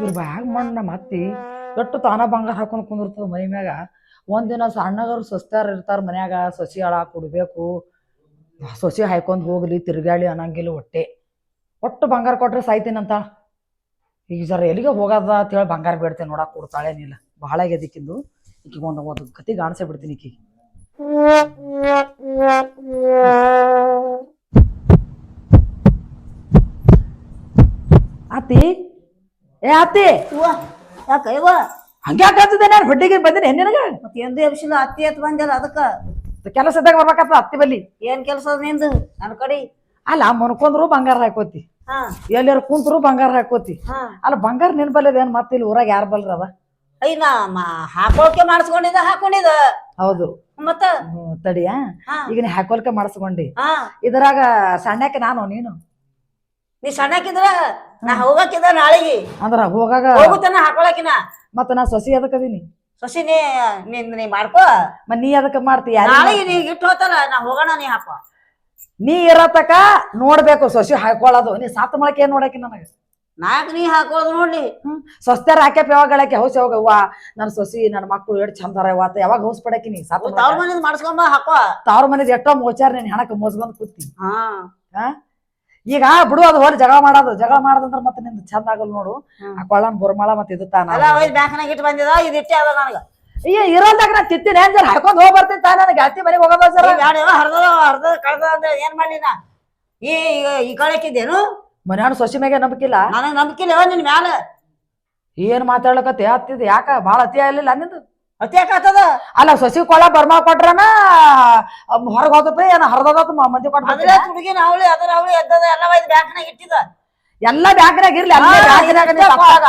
ಇವ್ರ ಬ್ಯಾಗ್ ಮಣ್ಣು ನಮ್ಮ ಅತ್ತಿ ಎಷ್ಟು ತಾನ ಬಂಗಾರ ಹಾಕೊಂಡು ಕುಂದಿರ್ತದ ಮೈ ಮ್ಯಾಗ. ಒಂದಿನ ಸಣ್ಣಗರು ಸಸ್ತಾರ ಇರ್ತಾರ ಮನ್ಯಾಗ, ಸಸಿ ಹಾಳ ಕೊಡ್ಬೇಕು. ಸಸಿ ಹಾಯ್ಕೊಂಡು ಹೋಗ್ಲಿ ತಿರ್ಗಾಳಿ ಅನ್ನಂಗಿಲ್ಲ ಹೊಟ್ಟೆ ಒಟ್ಟು ಬಂಗಾರ ಕೊಟ್ರೆ ಸಾಯ್ತೀನಂತ. ಈಗ ಜರ ಎಲ್ಲಿಗೆ ಹೋಗದ ಅಂತ ಹೇಳಿ ಬಂಗಾರ ಬೇಡ್ತೇನೆ ನೋಡಕ್ ಕೊಡ್ತಾಳೇನಿಲ್ಲ ಭಾಳ ಆಗ್ಯದಿಕ್ಕಿಂದು ಈಕಿಗೆ ಒಂದು ಒಂದು ಕತಿ ಗಾಣಿಸೇ ಬಿಡ್ತೀನಿ ಈಕಿಗೆ. ಅತ್ತಿ ಏ ಅತ್ತಿ! ಅವ್ವ ಯಾಕ ಹಂಗ್ಯಾಕ್ ಆಗ್ತದೆ ನಾನು? ಹೊಟ್ಟಿಗೆ ಬಂದಿನಿ ನಿನಗ? ಮತ್ತೆ ಎಂದೇ ಎಬ್ಸಿಲ್ಲ ಅತ್ತಿ ಅತ್ ಬಂದಿಲ್ಲ ಅದಕ್ಕ. ಕೆಲಸದಾಗ ಬರ್ಬೇಕತ್ತ ಅತ್ತಿ ಬಲ್ಲಿ. ಏನ್ ಕೆಲಸ ನಿಂದು? ನನ್ನ ಕಡೆ. ಅಲ್ಲ ಮನ್ಕೊಂಡ್ರು ಬಂಗಾರ ಹಾಕೋತಿ. ಹಾ. ಎಲ್ಲಾರು ಕುಂತ್ರು ಬಂಗಾರ ಹಾಕೋತಿ. ಹಾ. ಅಲ್ಲ ಬಂಗಾರ ನಿನ್ ಬಲ್ಲದ ಏನ್ ಮತ್ತೆ ಇಲ್ಲಿ ಊರಾಗ ಯಾರು ಬಲ್ರವ ಅದ ನಾ ಮ- ಹಾಕೊಳಕೆ ಮಾಡಿಸ್ಕೊಂಡಿದ್ದ ಹಾಕೊಂಡಿದ್ದ. ಹೌದು. ಮತ್ತ? ಹ್ಮ್, ತಡಿಯಾ? ಹಾ. ಈಗ ನೀ ಹಾಕೋಲ್ಕೆ ಮಾಡಿಸ್ಕೊಂಡಿ. ಹಾ. ಇದ್ರಾಗ ಸಣ್ಣಕ್ಕೆ ನಾನು ನೀನು? ನೀ ಸಣ್ಣಕಿದ್ರ ನಾ ಹೋಗಾಕಿದ್ರ ನಾಳೆಗೆ. ಅಂದ್ರ ಹೋಗಾಗ ಹೋಗುತ್ತಾನ ಹಾಕೊಳಕಿನ? ಮತ್ತ ನಾ ಸೊಸಿ ಅದಕ್ಕದೀನಿ ಸೊಸಿ ನೀ ನಿನ್ ನೀ ಮಾಡ್ಕೋ. ಮತ್ ನೀ ಅದಕ್ಕ ಮಾಡ್ತಿ ಯಾರಿಗ್ ನಾಳೆಗೆ ನೀ ಇಟ್ಟು ಹೋತಾರ ನಾ ಹೋಗೋಣ ನೀ ಹಾಕೋ. ನೀ ಇರತಕ ನೋಡ್ಬೇಕು ಸೊಸಿ ಹಾಕೊಳ್ಳೋದು ನೀ ಸಾತ್ ಮೊಳಕೆ ಏನ್ ನೋಡಕಿ ನನಗೆ? ನಾಕ್ ನೀ ಹಾಕೋದು ನೋಡ್ಲಿ? ಸ್ವಸ್ಥರ ಹಾಕ್ಯಪ್ಪ ಯಾವಾಗ ಗಳಕ್ಕೆ? ಹೌಸ್ ಯಾವಾಗ? ಅವ್ವ ನನ್ನ ಸೊಸಿ ನನ್ ಮಕ್ಕಳು ಎಷ್ಟು ಚಂದಾರ ಇವತ್ತ ಯಾವಾಗ ಹೌಸ್ ಪಡಕಿ ನೀ? ಸಾತ್ ತವ್ರ ಮನೇದ್ ಮಾಡಿಸ್ಕೊಂಬ ಹಾಕೋ. ತಾವ್ರ ಮನೇದ್ ಎಷ್ಟೋ ಮೋಚಾರ ನೀನ್ ಹೆಣಕ್ ಮೋಸ್ಕೊಂಡ್ ಕೂತಿ. ಹಾ? ಈಗ ಬಿಡು ಅದು ಹೋಗಿ ಜಗಳ ಮಾಡೋದು. ಜಗಳ ಮಾಡದಂದ್ರ ಮತ್ತೆ ನಿಂದು ಚಂದ ಆಗಲ್ ನೋಡು. ಆ ಕೊಳ್ಳನ್ ಬುರ್ಮಾಳ ಮತ್ತೆ ಇದು ತಾನ. ಅಲ್ಲ ಒಯ್ದು ಬ್ಯಾಂಕ್ನಾಗ ಇಟ್ಟು ಬಂದಿದ ಇದು ಇಟ್ಟೆ ಅದ ನನಗ. ಅಯ್ಯ ಇರೋದಾಗ ನಾ ತಿತ್ತೀನಿ ಏನ್ ಜರ ಹಾಕೊಂಡ್ ಹೋಗ್ ಬರ್ತೀನಿ ತಾ ನನಗೆ ಅತ್ತಿ ಮನೆಗೆ ಹೋಗೋದ ಸರ ಹರ್ದದ ಹರ್ದದ ಕಳ್ದ ಅಂದ್ರೆ ಏನ್ ಮಾಡ್ಲಿ ನಾ ಈ ಈ- ಈ ಕಳಕಿದ್ದೇನು ಮನ್ಯಾನ ಸೊಸಿ ಮ್ಯಾಗೆ ನಂಬಿಕಿಲ್ಲ. ನನಗ್ ನಂಬಿಕೆ ಇಲ್ಲ ನಿನ್ ಮ್ಯಾಲ. ಏನ್ ಮಾತಾಡ್ಲಕತ್ತೆ? ಹತ್ತಿದ್ ಯಾಕ? ಬಾಳ ಅತಿ ಆಗ್ಲಿಲ್ಲ ನಿಂದು? ಅತ್ಯಾಕತ್ತದ ಅಲ್ಲ ಸಸಿ ಕೊಳ್ಳ ಬರ್ಮಾ ಕೊಟ್ರನ ಹೊರಗೆ ಹೋದಪ್ಪ ಏನ ಹರ್ದದತ್ ಮಂದಿ ಕೊಟ್ಟ ಹುಡುಗಿನ ಅವಳಿ ಅದರ ಅವಳಿ ಎದ್ದದ ಎಲ್ಲ ಒಯ್ದು ಬ್ಯಾಂಕ್ನಾಗ ಇಟ್ಟಿದ. ಎಲ್ಲ ಬ್ಯಾಂಕ್ನಾಗ ಇರ್ಲಿ ಅಲ್ಲೇ ಬ್ಯಾಂಕ್ನಾಗ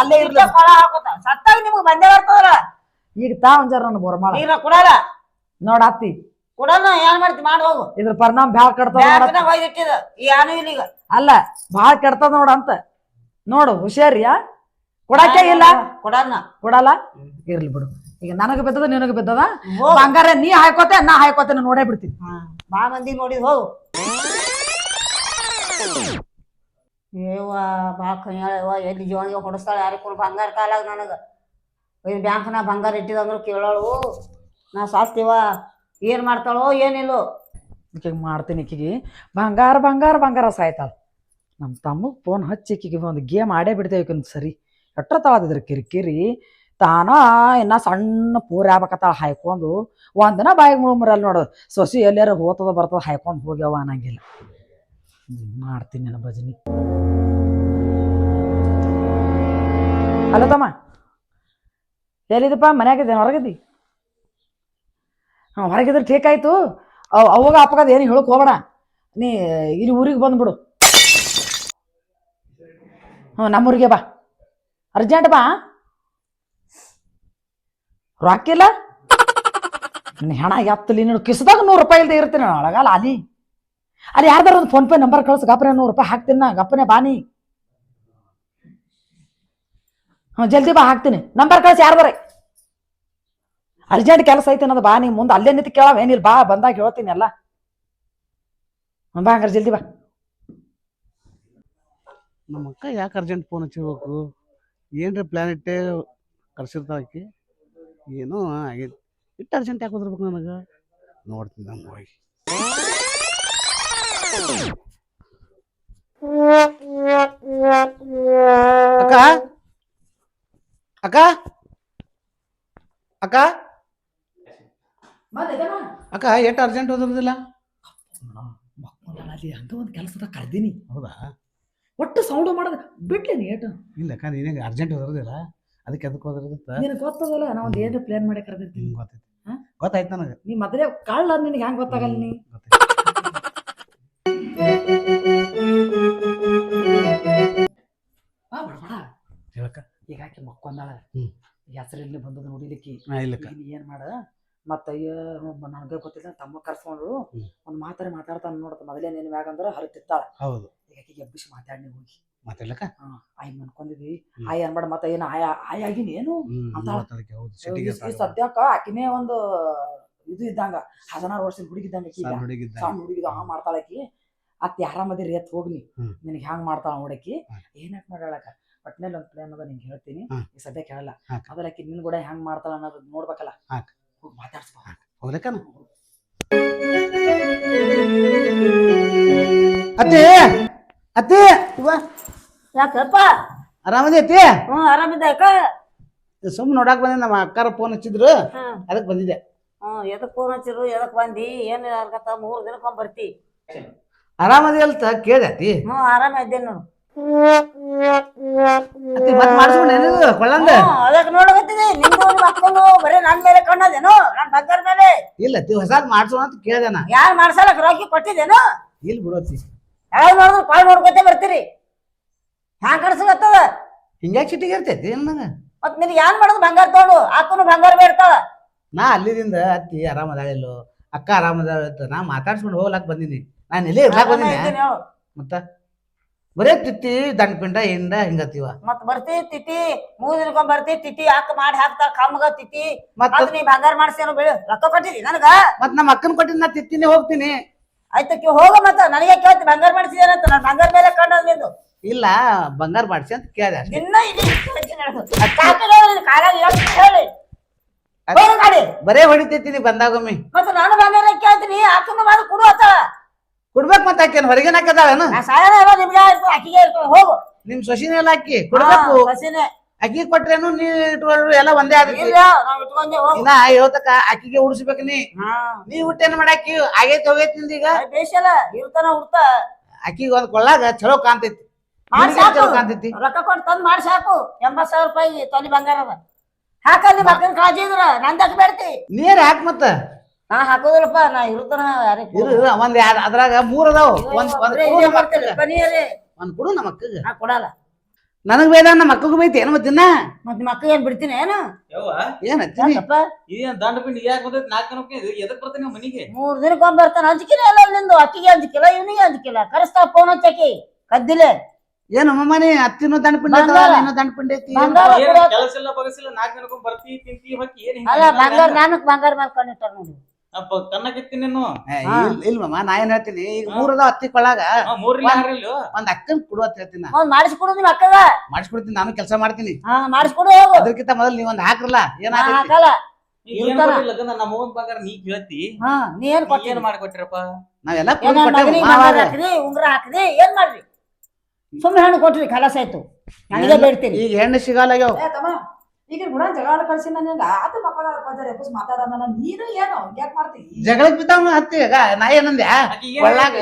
ಅಲ್ಲೇ ಇರ್ಲಿ. ಕೊಳ ಹಾಕೋತ. ಸತ್ತಾಗ ನಿಮ್ಗೆ ಬಂದೇ ಬರ್ತದಲ್ಲ? ಈಗ ತಾ ಒಂಜಾರ ಜರ ನನ್ನ ಬುರ್ಮಾಳ. ಈಗ ಕೊಡಲ್ಲ? ನೋಡ ಅತ್ತಿ. ಕೊಡಲ್ಲ ಏನ್ ಮಾಡ್ತಿ ಮಾಡಿ ಹೋಗು. ಇದ್ರ ಪರಿಣಾಮ ಬ್ಯಾಳ್ ಕೆಡ್ತದ ಒಯ್ದು ಇಟ್ಟಿದ. ಏನು ಇಲ್ಲ ಈಗ ಅಲ್ಲ ಭಾಳ ಕೆಡ್ತದ ನೋಡ ಅಂತ. ನೋಡು ಹುಷಾರಿಯಾ ಕೊಡಕ್ಕೆ ಇಲ್ಲ? ಕೊಡಲ್ಲ. ಕೊಡಲ್ಲ? ಇರ್ಲಿ ಬಿಡು. ಈಗ ನನಗೆ ಬಿದ್ದದ ನಿನಗೆ ಬಿದ್ದದ? ಹೋಗು. ಬಂಗಾರ ನೀ ಹಾಕೋತೆ ನಾ ಹಾಕೋತೇನೆ ನೋಡೇ ಬಿಡ್ತೀನಿ. ಬಾ ಮಂದಿ ನೋಡಿ ಹೋಗು. ಏವ ಬಾ ಕೈಯಾಳವ ಎಲ್ಲಿ ಜೀವನಿಗೆ ಹೊಡಿಸ್ತಾಳೆ ಯಾರಿಗೆ ಕೊಡು ಬಂಗಾರ ಕಾಲಾಗ ನನಗೆ? ಇದು ಬ್ಯಾಂಕ್ನ ಬಂಗಾರ ಇಟ್ಟಿದಂದ್ರು ಕೇಳೋಳು. ನಾ ಸಾಸ್ತಿವ ಏನು ಮಾಡ್ತಾಳೋ ಏನಿಲ್ಲೋ. ಈಕೆಗೆ ಮಾಡ್ತೀನಿ ಈಕಿಗೆ. ಬಂಗಾರ ಬಂಗಾರ ಬಂಗಾರ ಸಾಯ್ತಾಳ. ನಮ್ಮ ತಮ್ಮಗೆ ಫೋನ್ ಹಚ್ಚಿ ಈಕಿಗೆ ಒಂದು ಗೇಮ್ ಆಡೇ ಬಿಡ್ತೇವೆ ಈಕಿನ ಸರಿ. ಎಟ್ರ ತವಾದಿದ್ರ ಕಿರಿಕಿರಿ. ತಾನ ಇನ್ನ ಸಣ್ಣ ಪೂರ ಆಗ್ಬೇಕತ್ತ ಹಾಯ್ಕೊಂಡು ಒಂದಿನ ಬಾಯಿಗೆ ಮುಳುಮರಲ್ಲ ನೋಡು, ಸೊಸಿ ಎಲ್ಲಾರ ಹೋತದ ಬರ್ತದ ಹಾಯ್ಕೊಂಡು ಹೋಗ್ಯಾವ ಅನ್ನಂಗಿಲ್ಲ. ಮಾಡ್ತೀನಿ ನನ್ನ ಭಜನಿ. ಅಲ್ಲ ತಮ್ಮ ಎಲ್ಲಿದಪ್ಪ ಮನ್ಯಾಗಿದ್ದೆ ಹೊರಗಿದ್ದಿ ಹಾಂ ಹೊರಗಿದ್ರೆ ಠೀಕ್ ಆಯ್ತು. ಅವ್, ಅವಾಗ ಅಪ್ಪಗದ ಏನು ಹೇಳಕ್ ಹೋಗೋಣ ನೀ, ಇಲ್ಲಿ ಊರಿಗೆ ಬಂದ್ಬಿಡು ಹ್ಞೂ ನಮ್ಮೂರಿಗೆ ಬಾ. ಅರ್ಜೆಂಟ್ ಬಾ. ರೊಕ್ಕಿಲ್ಲ ನಿನ್ನ ಹೆಣ ಎತ್ತಲಿ, ನೀನು ಕಿಸದಾಗ ನೂರು ರೂಪಾಯಿ ಇಲ್ಲದೆ ಇರ್ತೀನಿ ನಾನು. ಅಳಗಾಲ, ಅಲ್ಲಿ. ಅಲ್ಲಿ ಯಾರ್ದಾರ ಒಂದು ಫೋನ್ ಪೇ ನಂಬರ್ ಕಳ್ಸಿ ಗಪ್ಪನೆ ನೂರು ರೂಪಾಯಿ ಹಾಕ್ತೀನಿ ನಾ ಗಪ್ಪನೆ ಬಾನಿ ಹ್ಞೂ ಜಲ್ದಿ ಬಾ, ಹಾಕ್ತೀನಿ. ನಂಬರ್ ಕಳ್ಸಿ ಯಾರ್ದಾರೆ ಅರ್ಜೆಂಟ್ ಕೆಲಸ ಐತೆ ಅನ್ನೋದು ಬಾ ನೀ ಮುಂದೆ, ಅಲ್ಲೇ ನಿಂತು ಕೇಳವ ಏನಿಲ್ಲ, ಬಾ, ಬಂದಾಗ ಹೇಳ್ತೀನಿ ಎಲ್ಲ. ಬಾ ಹಂಗಾರೆ, ಜಲ್ದಿ ಬಾ. ನಮ್ಮ ಅಕ್ಕ ಯಾಕೆ ಅರ್ಜೆಂಟ್ ಫೋನ್ ಹಚ್ಚಿರ್ಬೇಕು? ಏನ್ರಿ ಪ್ಲಾನೆಟ್ ಇಟ್ಟೆ? ಕರ್ಸಿರ್ತಾಳ ಆಕಿ. ಏನೋ ಆಗೈತಿ ಇಟ್ಟು ಅರ್ಜೆಂಟ್ ಯಾಕೆ ಹೋದ್ರಬೇಕು ನನಗೆ? ನೋಡ್ತೀನಿ ನಂಗೆ ಹೋಗಿ. ಅಕ್ಕ? ಅಕ್ಕ? ಅಕ್ಕ? ಅಕ್ಕ ಎಷ್ಟು ಅರ್ಜೆಂಟ್ ಹೋದ್ರದಿಲ್ಲ ಅಲ್ಲಿ ಹಂಗ ಒಂದು ಕೆಲಸದ ಕಳ್ದೀನಿ ಹೌದಾ? ಒಟ್ಟು ಸೌಂಡ್ ಮಾಡೋದು. ಬಿಡ್ಲಿ ನೀ ಏಟು. ಇಲ್ಲ ಅಕ್ಕ ನೀನೇ ಅರ್ಜೆಂಟ್ ಹೋದ್ರದಿಲ್ಲ ಅದಕ್ಕೆ ಅದಕ್ಕೆ ಹೋದ್ರೆ ನಿನಗೆ ಗೊತ್ತದಲ್ಲ ನಾ ಒಂದು ಏನು ಪ್ಲಾನ್ ಮಾಡಿ ಕರೆದಿರ್ತೀನಿ. ಹ್ಮ್ ಗೊತ್ತೈತಿ? ಗೊತ್ತಾಯ್ತು ನನಗೆ. ನೀ ಮೊದಲೇ ಕಾಳ್ ನಿನಗೆ ಹೆಂಗೆ ಗೊತ್ತಾಗಲ್ಲ ನೀ? ಹೇಳಕ್ಕ. ಈಗ ಆಕೆ ಮಕ್ಕೊಂದಾಳ. ಹೆಸರಲ್ಲಿ ಬಂದದ ನೋಡಿಲಿಕ್ಕೆ. ಹಾ ಇಲ್ಲಕ್ಕ. ಈಗ ನೀ ಏನ್ ಮಾಡ? ಮತ್ತ ಅಯ್ಯ ನನಗೆ ಗೊತ್ತಿಲ್ಲ ತಮ್ಮ ಕರ್ಸ್ಕೊಂಡ್ರು. ಒಂದು ಒಂದ್ ಮಾತಾಡಿ ಮಾತಾಡ್ತಾನ ನೋಡ್ತ ಮೊದಲೇ ನಿನ್ ಮ್ಯಾಗ ಅಂದ್ರೆ ಹರಿತಿತ್ತಾಳ. ಹೌದು. ಈಗ ಆಕೆಗೆ ಎಬ್ಬಿಸಿ ಮಾತಾಡಿ ಹೋಗಿ. ಮಾತಾಡ್ಲಕ್ಕ? ಆಯ್ ಅನ್ಕೊಂಡಿದ್ವಿ. ಆಯ್ ಅನ್ಬೇಡ ಮತ್ತ ಏನ ಆಯ ಆಯ್ ಆಗಿನಿ ಏನು? ಈ ಸದ್ಯಕ್ಕ ಆಕಿನೇ ಒಂದು ಇದು ಇದ್ದಂಗ ಹದಿನಾರು ವರ್ಷದ ಹುಡುಗಿದ್ದಂಗ ಸಣ್ಣ ಹುಡುಗಿದ ಹಂಗ ಮಾಡ್ತಾಳ ಆಕಿ. ಅತ್ತಿ ಆರಾಮದಿರಿ ಎತ್ ಹೋಗ್ನಿ. ನಿನಗೆ ಹ್ಯಾಂಗ ಮಾಡ್ತಾಳ ನೋಡಕಿ. ಏನಕ್ ಮಾಡಾಳಕ ಒಟ್ನಲ್ಲಿ ಒಂದು ಪ್ಲಾನ್ ಅದ ನಿಂಗೆ ಹೇಳ್ತೀನಿ. ಈ ಸದ್ಯಕ್ಕೆ ಹೇಳಲ್ಲ ಹಾಕ್. ಆಕಿ ನಿನ್ ಕೂಡ ಹೆಂಗ್ ಮಾಡ್ತಾಳ ಅನ್ನೋದು ನೋಡ್ಬೇಕಲ್ಲ. ಹೋಗಿ ಮಾತಾಡ್ಸ್ಬಾ ಅತ್ತಿ! ಅತ್ತಿ? ಇವ ಯಾಕಪ್ಪ? ಆರಾಮದಿ ಅತ್ತಿ ಹ್ಞೂ ಆರಾಮಿದ್ದೆ ಅಕ್ಕ? ಸುಮ್ ನೋಡಕ್ ಬಂದೆ ನಮ್ಮ ಅಕ್ಕಾರ ಫೋನ್ ಹಚ್ಚಿದ್ರು. ಹ್ಮ್ ಅದಕ್ಕೆ ಬಂದಿದ್ದೆ. ಹ್ಞೂ ಎದಕ್ ಫೋನ್ ಹಚ್ಚಿರು ಎದಕ್ ಬಂದಿ ಏನ್ ಅರ್ಗತ್ತ ಮೂರ್ ದಿನಕ್ಕೊಮ್ಮೆ ಬರ್ತಿ ಆರಾಮದಿ ಅಂತ ಕೇಳಿದೆ ಅತ್ತಿ. ಹ್ಞೂ ಆರಾಮ ಇದ್ದೇನೆ ನೋಡು. ಅತ್ತಿ ಮತ್ತೆ ಮಾಡಿಸ್ಕೊಂಡು ಏನಿದು ಕೊಳ್ಳಂದ? ಅದಕ್ಕೆ ನೋಡಕತ್ತಿದೆ ಬರೀ ನನ್ ಮೇಲೆ ಕಣ್ಣದೇನು? ನನ್ ಬಂಗಾರ ಮೇಲೆ? ಇಲ್ಲ ಅತ್ತಿ ಹೊಸಾದ್ ಮಾಡ್ಸೋಣ ಅಂತ ಕೇಳ್ದೆ ನಾ. ಯಾರು ಮಾಡ್ಸಲಕ್ ರೊಕ್ಕಿ ಕೊಟ್ಟಿದ್ದೇನು? ಇಲ್ಲಿ ಬಿಡೋತಿ ಯಾವಾಗ ನೋಡಿದ್ರು ಪಾಳ್ ನೋಡ್ಕೊತೇ ಬರ್ತೀರಿ. ಹ್ಯಾಂಗ ಕಡ್ಸಕತ್ತದ ಹಿಂಗ್ಯಾಕ್ ಸಿಟ್ಟಿಗೆ ಇರ್ತೈತಿ ಮತ್ತ್ ಮತ್ ನಿನಗೆ ಯಾನ್ ಮಾಡೋದು ಬಂಗಾರ ತಗೊಂಡು? ಅಕ್ಕನು ಬಂಗಾರ ಬೇಡ್ತಾಳ ನಾ ಅಲ್ಲಿದಿಂದ ಅತ್ತಿ ಆರಾಮದಾಳಿಲ್ಲೋ ಅಕ್ಕ ಆರಾಮದಾಳ ನಾ ಮಾತಾಡ್ಸ್ಕೊಂಡು ಹೋಗ್ಲಾಕ್ ಬಂದಿನಿ. ನಾನು ಇಲ್ಲಿ ಇರ್ಲಾಕ್ ಬಂದಿನಿ. ಮತ್ತ? ಬರೇ ತಿತ್ತಿ ದಂಡ ಪಿಂಡ ಹಿಂಡ ಹಿಂಗತ್ತೀವ ಮತ್ ಬರ್ತಿ ತಿತಿ ಮೂರು ದಿನಕ್ಕೊಮ್ಮೆ ಬರ್ತಿ ತಿತಿ ಹಾಕ ಮಾಡಿ ಹಾಕ್ತಾಳ ಕಮ್ಮಗ ತಿತಿ ಮತ್ತ? ನೀ ಬಂಗಾರ ಮಾಡ್ಸೇನು ಬೆಳೆ. ರೊಕ್ಕ ಕೊಟ್ಟಿದಿ ನನಗ? ಮತ್ ನಮ್ಮ ಅಕ್ಕನ ಕೊಟ್ಟಿದ್ ನಾ ತಿತ್ತಿನೇ ಹೋಗ್ತೀನಿ. ಆಯ್ತಕ್ಕೆ ಹೋಗ ಮತ್ತ ನನಗೆ ಕೇಳ್ತಿ ಬಂಗಾರ ಮಾಡಿಸಿದೇನಂತ ನಾನು ಬಂಗಾರ ಮೇಲೆ ನಿಂದು. ಇಲ್ಲ ಬಂಗಾರ ಮಾಡ್ಸಿ ಅಂತ ಕೇಳಿದೆ ಅಷ್ಟೇ. ನಿನ್ನ ಇಲ್ಲಿ ಕಾಲಾಗ ಹೇಳಿ. ಹೋಗು ಗಾಡಿ. ಬರೇ ಹೊಡಿತೈತಿ ನೀ ಬಂದಾಗೊಮ್ಮೆ ಮತ್ತೆ ನಾನು ಬಂಗಾರ ಕೇಳ್ತೀನಿ ಅಕ್ಕನ ಮಾಡಿ ಕೊಡು ಅಂತ. ಕೊಡ್ಬೇಕು ಮತ್ತ ಆಕೇನು ಹೊರಗಿನ ಹಾಕದಾಳೇನು ನಾ ಸಾಯನ ಎಲ್ಲ ನಿಮ್ಗೆ ಇರ್ತದೆ ಹೋಗು. ನಿಮ್ ಸೊಸಿನ ಎಲ್ಲ ಅಕ್ಕಿ ಕೊಡ್ಬೇಕು. ಹಾ, ಸಸಿನೇ. ಅಕ್ಕಿ ಕೊಟ್ರೇನು ನೀ ಇಟ್ಕೊಂಡ್ರು ಎಲ್ಲ ಒಂದೇ ಆದೈತಿ. ಇಲ್ಲ ನಾವ್ ಇಟ್ಕೊಂಡೆ ಹೋಗು ಇನ್ನ ಹೇಳ್ತಕ ಅಕ್ಕಿಗೆ ಉಡ್ಸ್ಬೇಕು ನೀ. ಹಾ. ನೀ ಊಟೇನ್ ಮಾಡಾಕಿ? ಆಗೈತಿ ಹೋಗೈತಿ ನಿಂದೀಗ ಬೇಷಲ್ಲ ಇರ್ತಾನ ಉಡ್ತ. ಅಕ್ಕಿಗೆ ಒಂದ್ ಕೊಳ್ಳಾಗ ಚಲೋ ಕಾಣ್ತೈತಿ. ಮಾಡ್ಸಿ ನಿನಗೆ ಚಲೋ ಹಾಕು. ಕಾಣ್ತೈತಿ? ರೊಕ್ಕ ಕೊಟ್ಟು ತಂದ್ ಮಾಡ್ಸಿ ಹಾಕು ಎಂಬತ್ ಸಾವಿರ ರೂಪಾಯಿ ತೊಲಿ ಬಂಗಾರ ಅದ. ಹಾಕಲ್ಲಿ ಮಕ್ಕಳ ಕಾಳಜಿ ಇದ್ರ. ನಂದಕ್ ಬೇಡ್ತಿ? ನೀರ್ ಹಾಕ್ ಮತ್ತ. ನಾ ಹಾಕೋದಿಲ್ಲಪ್ಪ ನಾ ಇರ್ತಾನ ಯಾರಿಗ್ ಇರು ಇರು, ಒಂದ್ ಯಾರ್ ಅದ್ರಾಗ ಮೂರ್ ಅದಾವ. ಒಂದ್ ಒಂದ್ ಕೊಡು ನಮ್ಮ ಅಕ್ಕಗ. ಒಂದ್ ಕೊಡು ನಮ್ಮ ಅಕ್ಕಗ. ನಾ ಕೊಡಲ್ಲ. ನನಗ್ ಬೇಡ ನಮ್ಮ ಅಕ್ಕಗೂ ಬೈತಿ ಏನು ಮತ್ತಿನ್ನ ಮತ್ ಅಕ್ಕ ಏನ್ ಬಿಡ್ತೀನಿ ಏನು? ಯವ್ವ? ಏನ್ ಹಚ್ಚಿನಿ ಯಾಕಪ್ಪ? ಇದೇನ್ ದಂಡ ಪಿಂಡಿ ಯಾಕೆ ಬಂದೈತಿ? ನಾಲ್ಕು ದಿನಕ್ಕೆ ಇದು ಎದಕ್ ಬರ್ತಾನೆ ಮನಿಗೆ? ಮೂರ್ ದಿನಕ್ಕೊಂಬ ಬರ್ತಾನ. ಅಂಜಿಕಿಲ್ಲ ಎಲ್ಲ ನಿಂದು. ಅಕ್ಕಿಗೆ ಅಂಜಿಕಿಲ್ಲ ಇವನಿಗೆ ಅಂಜಿಕಿಲ್ಲ ಕರೆಸ್ತಾ ಫೋನ್ ಹಚ್ಚಕಿ ಕದ್ದಿಲೆ. ಏನು ಮನಿ ಅತ್ತಿನೂ ದಂಡ ಪಿಂಡಿ ಬಂಗಾರ. ನೀನು ದಂಡ ಪಿಂಡ ಐತಿ? ಬಂಗಾರ ಏನ್ ಕೆಲಸ ಇಲ್ಲ ಬಗಸಿಲ್ಲ ನಾಲ್ಕು ದಿನಕ್ಕೊಮ್ಮೆ ಬರ್ತಿ ತಿಂತಿ ಹೊಕ್ಕಿ. ಏನ್ ಅಲ್ಲ ಬಂಗಾರ ನಾನಕ್ ಬಂಗಾರ ನೋಡಿ. ಕಣ್ಣ ಕೆತ್ತೀನಿ ನೀನು. ಏ, ಇಲ್- ಇಲ್ ಮಮ್ಮ ನಾ ಏನ್ ಹೇಳ್ತೀನಿ? ಈಗ ಮೂರದ ಅದಾವ ಅತ್ತಿ ಕೊಳ್ಳಾಗ ಆ, ಮೂರಿಲ್ಲ ಒಂದ್- ಅಕ್ಕನ್ ಕೊಡು ಅಂತ ಹೇಳ್ತೀನಿ ನಾ. ಒಂದ್ ಮಾಡಿಸ್ಕೊಡು ನಿಮ್ ಅಕ್ಕಗ. ಮಾಡಿಸ್ಕೊಡ್ತೀನಿ ನಾನು ಕೆಲಸ ಮಾಡ್ತೀನಿ. ಹಾ ಮಾಡಿಸ್ಕೊಡು ಹೋಗು. ಅದಕ್ಕಿಂತ ಮೊದಲು ನೀವ್ ಒಂದ್ ಹಾಕ್ರಲ್ಲ ನಾ ಏನಾಗೈತಿ ಹಾಕಲ್ಲ ಇರ್ತಾನ. ನಮ್ಮ ಮಗನ್ ಬಂಗಾರ ನೀ ಕೇಳ್ತಿ. ಹಾ ನೀ ಏನ್ ನೀ ಏನ್ ಮಾಡ್ಕೊಟ್ಟಿರಪ್ಪ ನಾವೆಲ್ಲ ಏನ್ ಕೊಟ್ಟು ನನ್ ಮಾವಾಗ. ಹಾಕ್ರಿ ಉಂಗ್ರ ಹಾಕ್ರಿ ಏನ್ ಮಾಡ್ರಿ ಸುಮ್ನೆ ಹಣ್ಣು ಕೊಟ್ರಿ ಕಲಾಸ ಆಯ್ತು ನನಗೆ ಬೇಡ್ತೀನಿ. ಈಗ ಹೆಣ್ಣು ಸಿಗಲ್ಲಾಗ್ಯಾವ ಏ ತಮ್ಮ. ಈಗ ಗುಣ ಜಗಳ ಕಳ್ಸಿ ನನಗ ಅದು ಮಕ್ಕಳ ಎಪ್ಪಸ್ ಮಾತಾಡೋಣ ನೀನು ಏನು? ಯಾಕೆ ಮಾಡ್ತಿ? ಜಗಳಕ್ ಬಿದ್ದಾವ ಹತ್ತಿ ಈಗ. ನಾ ಏನಂದ್ಯ ಆಕಿ ಏನ್ ಒಳ್ಳಾಗ.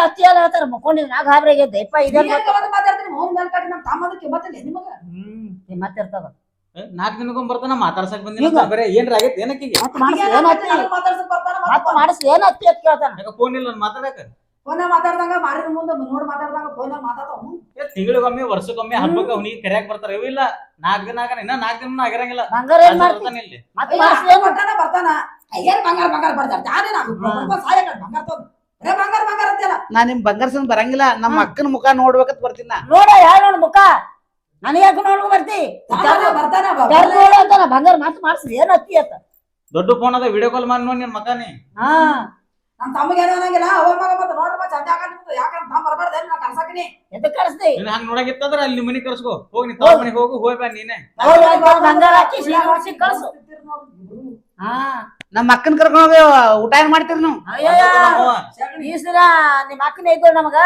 ಅತ್ತಿ ಎಲ್ಲ ಹೇಳ್ತಾರ ನಾ ಗಾಬರಿ ಆಗೈತೆ ಇದೇ ಮಾತಾಡ್ತೀನಿ ಮೇಲೆ ಕಟ್ಟಿ ನಮ್ಮ ನಿಮಗ? ನಾಲ್ಕು ದಿನಕ್ಕೊಮ್ಮೆ ಬರ್ತಾನ ಮಾತಾಡ್ಸಕ್ ಬಂದಿನ ಈಗ- ಬರೇ ಏನ್ರ ಆಗೈತಿ? ಏನಕ್ಕಿಗೆ ಮತ್ ಮಾಡಿಸಿ ಏನ್ ಮಾತಾಡ್ಸಕ್ ಬರ್ತಾನ ಮಾತಾಡ್ಸ ಏನ್ ಅತ್ತಿ ಅಂತ ಕೇಳ್ತಾನ. ಫೋನ್ ಇಲ್ಲ ಮಾತಾಡಕ? ಫೋನ್ ಮಾತಾಡ್ದಂಗ ಮಾರಿನ ಮುಂದೆ ನೋಡಿ ಮಾತಾಡ್ದಂಗ ಫೋನ ಮಾತಾಡ್ತಾವ ತಿಂಗಳಿಗೊಮ್ಮೆ ವರ್ಷಕ್ಕೊಮ್ಮೆ ಹಬ್ಬಕ್ಕೆ ಅವನಿಗೆ ಕರೆಯಕ್ ಬರ್ತಾರ. ಇವು ಇಲ್ಲ ನಾಲ್ಕು ದಿನ ಆಗ ಇನ್ನ ನಾಲ್ಕು ದಿನ ಆಗಿರಂಗಿಲ್ಲ. ಏನ್ ಮಾಡ್ತಿ? ಬರ್ತಾನೆ ಇಲ್ಲಿ? ಬರ್ತಾನ ಬರ್ತಾನ ಏನ್? ಬಂಗಾರ ಬಂಗಾರ ಬರ್ತಾರ. ಯಾರೇ ನಾವು. ಸಹಾಯ ಬಂಗಾರ ತಗೊಂಡು ಬಂಗಾರ ಬಂಗಾರ ಅಂತೆಲ್ಲ ನಾ ನಿಮ್ ಬಂಗಾರ ಸಂದ ಬರಂಗಿಲ್ಲ. ನಮ್ಮ ಅಕ್ಕನ ಮುಖ ನೋಡ್ಬೇಕಂತ ಬರ್ತೀನಿ ನಾ. ನೋಡ ಯಾರು ನೋಡ್ ಮುಖ? ನನಗೆ ಯಾಕೆ ನೋಡ್ ಬರ್ತಿ? ಬರ್ತಾನ ಬರ್ತಾನ ಬಂಗಾರ ಮಾತು ಮಾಡ್ಸಿ ಏನ್ ಅತ್ತಿ ಅಂತ ದೊಡ್ಡ ಫೋನ್ ಅದ ವಿಡಿಯೋ ಕಾಲ್ ಮಾಡಿ ನೋಡಿ ನಿನ್ ಮಕಾನಿ ಹಾ. ನಮ್ಮ ತಮ್ಮಗೆ ಏನೋ ಅನ್ನಂಗಿಲ್ಲ. ಅವ ಮಗ ಮತ್ತೆ ನೋಡ್ರಪ್ಪ ಚಂದ ಆಗಲ್ಲ ಯಾಕಂದ್ರೆ ತಮ್ಮ ಬರಬಾರ್ದು. ಏನು ನಾ? ಕರ್ಸಕ್ನಿ ಎದಕ್ ಕಳಿಸ್ತಿ ನೀನ್ ಹಂಗ ನೋಡಂಗಿತ್ತಂದ್ರ ಅಲ್ಲಿ ಮನಿ ಕರ್ಸ್ಕೋ. ಹೋಗಿ ನೀ ತವ್ರ ಮನೆಗೆ ಹೋಗು ಹೋಗಿ ಬಾ ನೀನೆ ಬಂಗಾರ ಹಾಕಿ ಕಳ್ಸು ಹಾ. ನಮ್ಮ ಅಕ್ಕನ ಕರ್ಕೊಂಡು ಹೋಗಿ ಊಟ ಏನ್ ಮಾಡ್ತೀರಿ ನೀವು ನಮ್ಮವ್ವ. ಈ ಸಲ ನಿಮ್ಮ ಅಕ್ಕನ ಇದ್ದು ನಮಗ.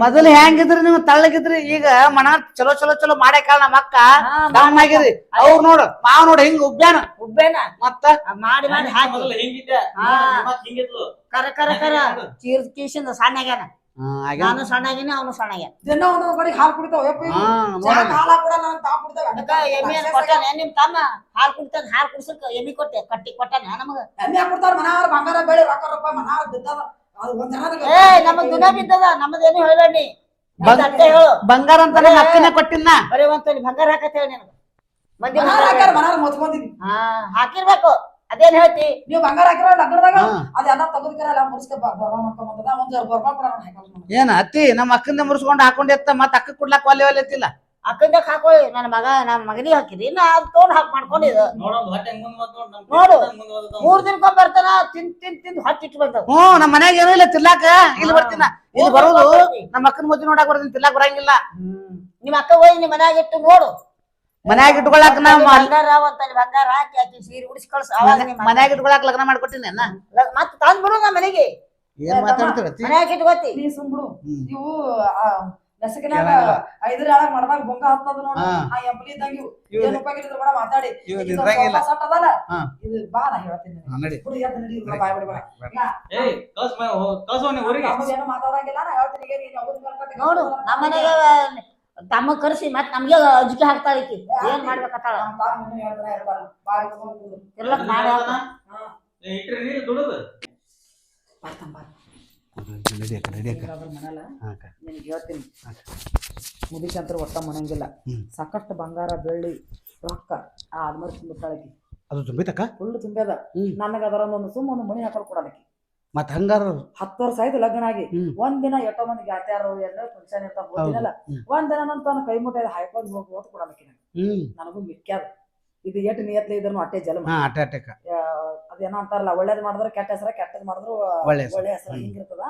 ಮೊದಲು ಹೆಂಗಿದ್ರಿ ನೀವು ತಳ್ಳಗಿದ್ರಿ ಈಗ ಮನ ಚಲೋ ಚಲೋ ಚಲೋ ಮಾಡೇ ಕಾಳ ನಮ್ಮ ಅಕ್ಕ ಹಾ, ಡೌನ್ ಆಗಿರಿ ಅವ್ರು ನೋಡು ಮಾವ್ ನೋಡು ಹಿಂಗ್ ಉಬ್ಬ್ಯಾನ. ಉಬ್ಬೇನ ಮತ್ತ? ಮಾಡಿ ಮಾಡಿ ಕರ ಕರ ಕರ. ಚೀರ್ ಕೀಸಿಂದ ಸಣ್ಣಗ್ಯಾನ ನಾನು ಸಣ್ಣಗಿನಿ ಅವನು ಸಣ್ಣಗ್ಯಾನ ದಿನ ಒಂದೊಂದ್ ಕಡೆ ಹಾಲು ಕುಡಿತಾವ ಎಮ್ಮೆ ಕೊಟ್ಟಾನ ನಿಮ್ ತಮ್ಮ? ಕುಡಿತಾನ ಕುಡ್ಸಕ್ ಎಮ್ಮಿ ಕೊಟ್ಟೆ ಕಟ್ಟಿ ಕೊಟ್ಟಾನ ನಮಗ? ಎಮ್ಮೆ ಕೊಡ್ತಾರ ಮನಾರ ಬಂಗಾರ ಬೆಳೆ ರೊಕ್ಕ ರೂಪಾಯಿ ಮನಾರ ಬಿದ್ದಾವ ಏ ನಮಗ್ ದಿನ ಬಿದ್ದದ ನಮ್ಮದೇನು ಹೇಳು. ಬಂಗಾರ ಅಂತ ನಮ್ಮ ಅಕ್ಕನೇ ಕೊಟ್ಟಿನ ಬರೀ ಒಂದ್ ತೊಲಿ ಬಂಗಾರ ಹಾಕತ್ ಹೇಳಿ ನಿನಗ. ಮಂದಿ ಮನಾರ ಬಂಗಾರ ಹಾಕ್ಯಾರ ಮನಾರ ಮೊಚ್ಕೊಂಡಿದ್ವಿ ಹಾ ಹಾಕಿರ್ಬೇಕು. ಅದೇನ್ ಹೇಳ್ತಿ? ನೀವು ಬಂಗಾರ ಹಾಕಿರೋ ಲಗ್ನದಾಗ. ಅದೆಲ್ಲ ತೆಗೆದ್ಕಿರಲ್ಲ ಮುರ್ಸ್ಕ ಒಂದ್ ಏನ ಅತ್ತಿ ನಮ್ಮ ಅಕ್ಕಂದ ಮುರ್ಸ್ಕೊಂಡ್ ಹಾಕೊಂಡಿರ್ತ ಎತ್ತ ಮತ್ತ ಅಕ್ಕ ಕೊಡ್ಲಾಕ್ ಒಲ್ಲೆ ಒಲ್ಲೆ ಎತ್ತಿಲ್ಲ ಅಕ್ಕಂದಕ್ ಹಾಕೊಳ್ಳಿ ನನ್ನ ಮಗ ನನ್ನ ಮಗನಿಗೆ ಹಾಕಿರಿ. ನಾ ಅದ್ ತೊಗೊಂಡ್ ಹಾಕಿ ಮಾಡ್ಕೊಂಡಿದ ನೋಡ್ ನಮ್. ಮೂರ್ ದಿನಕ್ಕೊಮ್ಮೆ ಬರ್ತಾನ ತಿಂದ್ ತಿನ್ ತಿಂದ್ ಹೊಟ್ಟೆ ಇಟ್ಟು ಬಂದವ್. ಹ್ಞೂ ನಮ್ಮ ಮನ್ಯಾಗ ಏನೂ ಇಲ್ಲ ತಿರ್ಲಾಕ ಇಲ್ಲಿ ಬರ್ತೀನ. ಇಲ್ಲಿ ಬರೋದು ನಮ್ಮ ಅಕ್ಕನ ಮದ್ವೆ ನೋಡಕ್ ಬರ್ತೀನಿ ತಿಲ್ಲಾಕ ಬರಂಗಿಲ್ಲ. ನಿಮ್ಮ ಅಕ್ಕ ಹೋಗಿ ನಿಮ್ಮ ಮನ್ಯಾಗ ಇಟ್ಟು ನೋಡು. ಮನ್ಯಾಗ ಇಟ್ಕೊಳಕ್ ನಾ ಅಲ್ಲಿ ಬಂಗಾರ ಒಂತಲ್ಲಿ ಬಂಗಾರ ಹಾಕಿ ಆಕಿ ಸೀರೆ ಉಡಿಸಿ ಕಳ್ಸ. ಅವಾಗ ನಿಮ್ಮ ಮನ್ಯಾಗ ಇಟ್ಕೊಳಕ್ ಲಗ್ನ ಮಾಡ್ಕೊಟ್ಟಿನಿ ಅಣ್ಣ ಮತ್ ನಾ ಮನೆಗೆ. ಏನ್ ಮಾತಾಡ್ತೀರ ಮನ್ಯಾಗ ಇಟ್ಕೋತಿ. ನೀ ಮಾಡ್ದಾಗ ಬೊಂಗ ಹತ್ತದ ನೋಡಿ. ಆ ಎಂಬಲಿ ಇದ್ದಂಗ ಏನ್ ಕೂಡ ಮಾತಾಡಿ. ಇವು ಇದು ಸಟ್ ಅದಲ್ಲ ಇದು ಬಾ ನಾ ಹೇಳ್ತೀನಿ ಎದ್ದು ನಡಿ, ಬಾಯ್ ಮಾತಾಡಂಗಿಲ್ಲ ನಾ ಹೇಳ್ತೀನಿ ಈಗ ನೀನ್ ನೋಡು ತಮ್ಮ ಕರ್ಸಿ ಮತ್ ನಮ್ಗೆ ಅಜ್ಜಿಗೆ ಹಾಕ್ತಾ ಈಕಿ. ಏನ್ ಮಾಡ್ಬೇಕತ್ತಾಳ? ಇರ್ಲಕ್ ಬರ್ತಾನ್ ಬಾ. ನಡಿ ಅಕ್ಕ ನಡಿ ಅಕ್ಕ ಇವ್ರಾದ್ರ ಮನೆಯಲ್ಲ ಅಕ್ಕ ನಿನಗೆ ಹೇಳ್ತೀನಿ. ಹಾ. ಮುದಿಕಂತರ ಒಟ್ಟ ಮನಂಗಿಲ್ಲ. ಸಾಕಷ್ಟು ಬಂಗಾರ ಬೆಳ್ಳಿ ರೊಕ್ಕ. ಆ ಆದ್ಮೇಲೆ ತುಂಬಿಟ್ಟಾಳಕಿ ಅದು ತುಂಬಿತಕ್ಕ? ಫುಲ್ ತುಂಬ್ಯದ. ನನಗೆ ಅದರ ಒಂದು ಸುಮ್ಮ ಒಂದು ಮಣಿ ಹಾಕಲ್ ಕೊಡೋದಕ್ಕೆ ಮತ್ತೆ ಹಂಗಾರ ಹತ್ತು ವರ್ಷ ಆಯ್ತು ಲಗ್ನ ಆಗಿ ಒಂದಿನ ಒಂದ್ ದಿನ ಎಷ್ಟೋ ಮಂದಿ ಗಾತ್ಯಾರು ಎಲ್ಲ ಫಂಕ್ಷನ್ ಇರ್ತಾವ ಹೌದು. ಹೋದಿನಲ್ಲ. ಹ್ಮ್. ಒಂದ್ ದಿನ ನನ್ನ ತನ್ನ ಕೈ ಮುಟ್ಟ ಹಾಯ್ಕೊಂಡ್ ಹೋಗಿ ಓದ್ ಕೊಡೋದಕ್ಕೆ ನನಗೂ. ಮಿಕ್ಕ್ಯಾದ ಇದು ಎಟ್ ನಿಯತ್ಲೆ ಇದ್ರು ಅಟ್ಟೆ ಜಲ ಹಾ ಅಟ್ಟ ಅದೇನೋ ಅಂತಾರಲ್ಲ ಒಳ್ಳೇದ್ ಮಾಡಿದ್ರೆ ಕೆಟ್ಟ ಹೆಸರ ಕೆಟ್ಟದ್ ಮಾಡಿದ್ರು ಒಳ್ಳೆ ಹೆಸ್ರು. ಒಳ್ಳೆ ಹೆಸರ. ಹಿಂಗಿರ್ತದ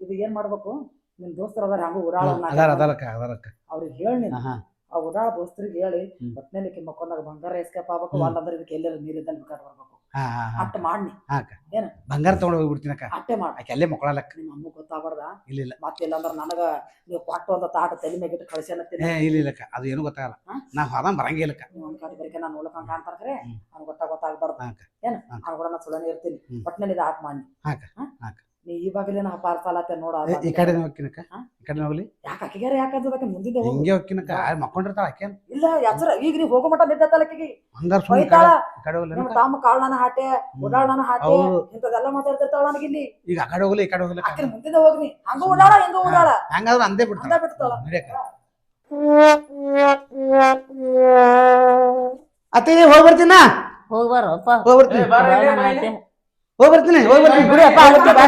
ಇದು ಏನ್ ಮಾಡ್ಬೇಕು ನಿಮ್ ದೋಸ್ತರ ಅದಾರ ಹಂಗ ಉಡಾಳ ಅದಾರ ಅದಾರಕ್ಕ ಅದಾರಕ್ಕ ಅವ್ರಿಗೆ ಹೇಳಿ ನೀನು ಹಾ ಆ ಉಡಾಳ ದೋಸ್ತರಿಗೆ ಹೇಳಿ ಹ್ಮ್. ಒಟ್ನಲ್ಲಿ ಮಕ್ಕೊಂದಾಗ ಬಂಗಾರ ಎಸ್ಕೇಪ್ ಆಗ್ಬೇಕು ಹ್ಮ್. ಅಲ್ಲಂದ್ರೆ ಇದಕ್ಕೆ ಎಲ್ಲರೂ ನೀರಿದ್ದಲ್ಲಿ ಬೇಕಾದ್ರೆ ಬರ್ಬೇಕು ಅಟ್ಟ ಮಾಡ್ನಿ. ಏನ? ಬಂಗಾರ ತಗೊಂಡ್ ಹೋಗ್ಬಿಡ್ತೀನಿ ಅಕ್ಕ. ಅಟ್ಟೆ ಮಾಡ. ಆಕೆ ಅಲ್ಲೇ ಮಕ್ಕಳಕ್ಕ ನಿಮ್ಮ ಅಮ್ಮ ಗೊತ್ತಾಗ್ಬಾರ್ದ? ಇಲ್ಲ ಇಲ್ಲ. ಮತ್ತೆ ಇಲ್ಲಾಂದ್ರ ನನಗ ನೀವು ಕೊಟ್ಟು ಒಂದ ತಾಟ ತಲೆ ಮೇಗಿಟ್ಟು ಇಟ್ಟು ಅನ್ನತ್ತೀನಿ ಇಲ್ಲ ಇಲ್ಲಕ್ಕ ಅದು ಏನು ಗೊತ್ತಾಗಲ್ಲ? ನಾ ಹೊರ ಬರಂಗಿಲ್ಲಕ್ಕ ಒಂದ್ ಕಡೆ ಬರೀಕೆ ನಾನು ನೋಡ್ಕೊಂಡ್ ಕಾಣ್ತಾರ್ರೆ ಹ್ಮ್. ಅವ್ನು ಗೊತ್ತಾಗ ಗೊತ್ತಾಗ್ಬಾರ್ದು. ಏನು. ಅವ್ನು ಕೂಡ ನಾನು ಸುಳ್ಳನೆ ಇರ್ತೀನಿ. ಒಟ್ನಲ್ಲಿ ಇದು ಆಟ ಮಾಡಿ ಹಾ? ಅಕ್ಕ. ನೀ ಈ ಬಾಗಿಲಿನ ಪಾರ್ಸಾಲತ್ತೆ ನೋಡ ಈ ಕಡೆ ಹೊಕ್ಕಿನಕ? ಈ ಕಡೆ ಹೋಗ್ಲಿ? ಯಾಕೆ ಅಕ್ಕಿಗಾರ ಯಾಕಂತದಕ್ಕೆ ಮುಂದಿದ್ದೆ ಹೋಗು. ಹಿಂಗೆ ಹೋಗ್ತೀನಕ್ಕ. ಮಕ್ಕೊಂಡಿರ್ತಾಳ ಆಕೆ ಇಲ್ಲ ಯಾಚರ ಈಗ ನೀ ಹೋಗೋ ಮಟ್ಟ ನಿದ್ದತ್ತಲ್ಲ ಅಕ್ಕಿಗೆ. ಹಂಗಾರ ಸುಮ್ಮನೆ ಬೈತಾಳ. ಈ ಕಡೆ ಹೋಗ್ಲಿ ನಿಮ್ಮ ತಮ್ಮ ಕಾಳ್ನ ಹಾಟೆ ಉಡಾಳನ ಹಾಟೆ ಹೌದು. ಇಂಥದೆಲ್ಲ ಮಾತಾಡ್ತಿರ್ತಾಳ ನನಗಿಲ್ಲಿ ಈಗ ಆ ಕಡೆ ಹೋಗ್ಲಿ ಈ ಕಡೆ ಹೋಗ್ಲಿ ಅಕ್ಕಿನ ಮುಂದಿನ ಹೋಗ್ನಿ ಹಂಗ ಓಡಾಳ ಹಿಂಗ ಓಡಾಳ ಹಂಗಾದ್ರೆ ಅಂದೇ ಅಂದ ಬಿಡ್ತಾಳ. ಬಿಡ್ತಾಳ ನಡಿಯಕ್ಕ. ಅತ್ತೆ ಹೋಗಿ ಬರ್ತೀನ? ಹೋಗಿ ಬರೋಪ್ಪ ಹೋಗಿ ಬರ್ತೀನಿ. ಹೋಗಿ ಬರ್ತೀನಿ ಹೋಗಿ ಬರ್ತೀನಿ. ಬಿಡಿ ಅಪ್ಪ ಆಗುತ್ತೆ, ಬಾ?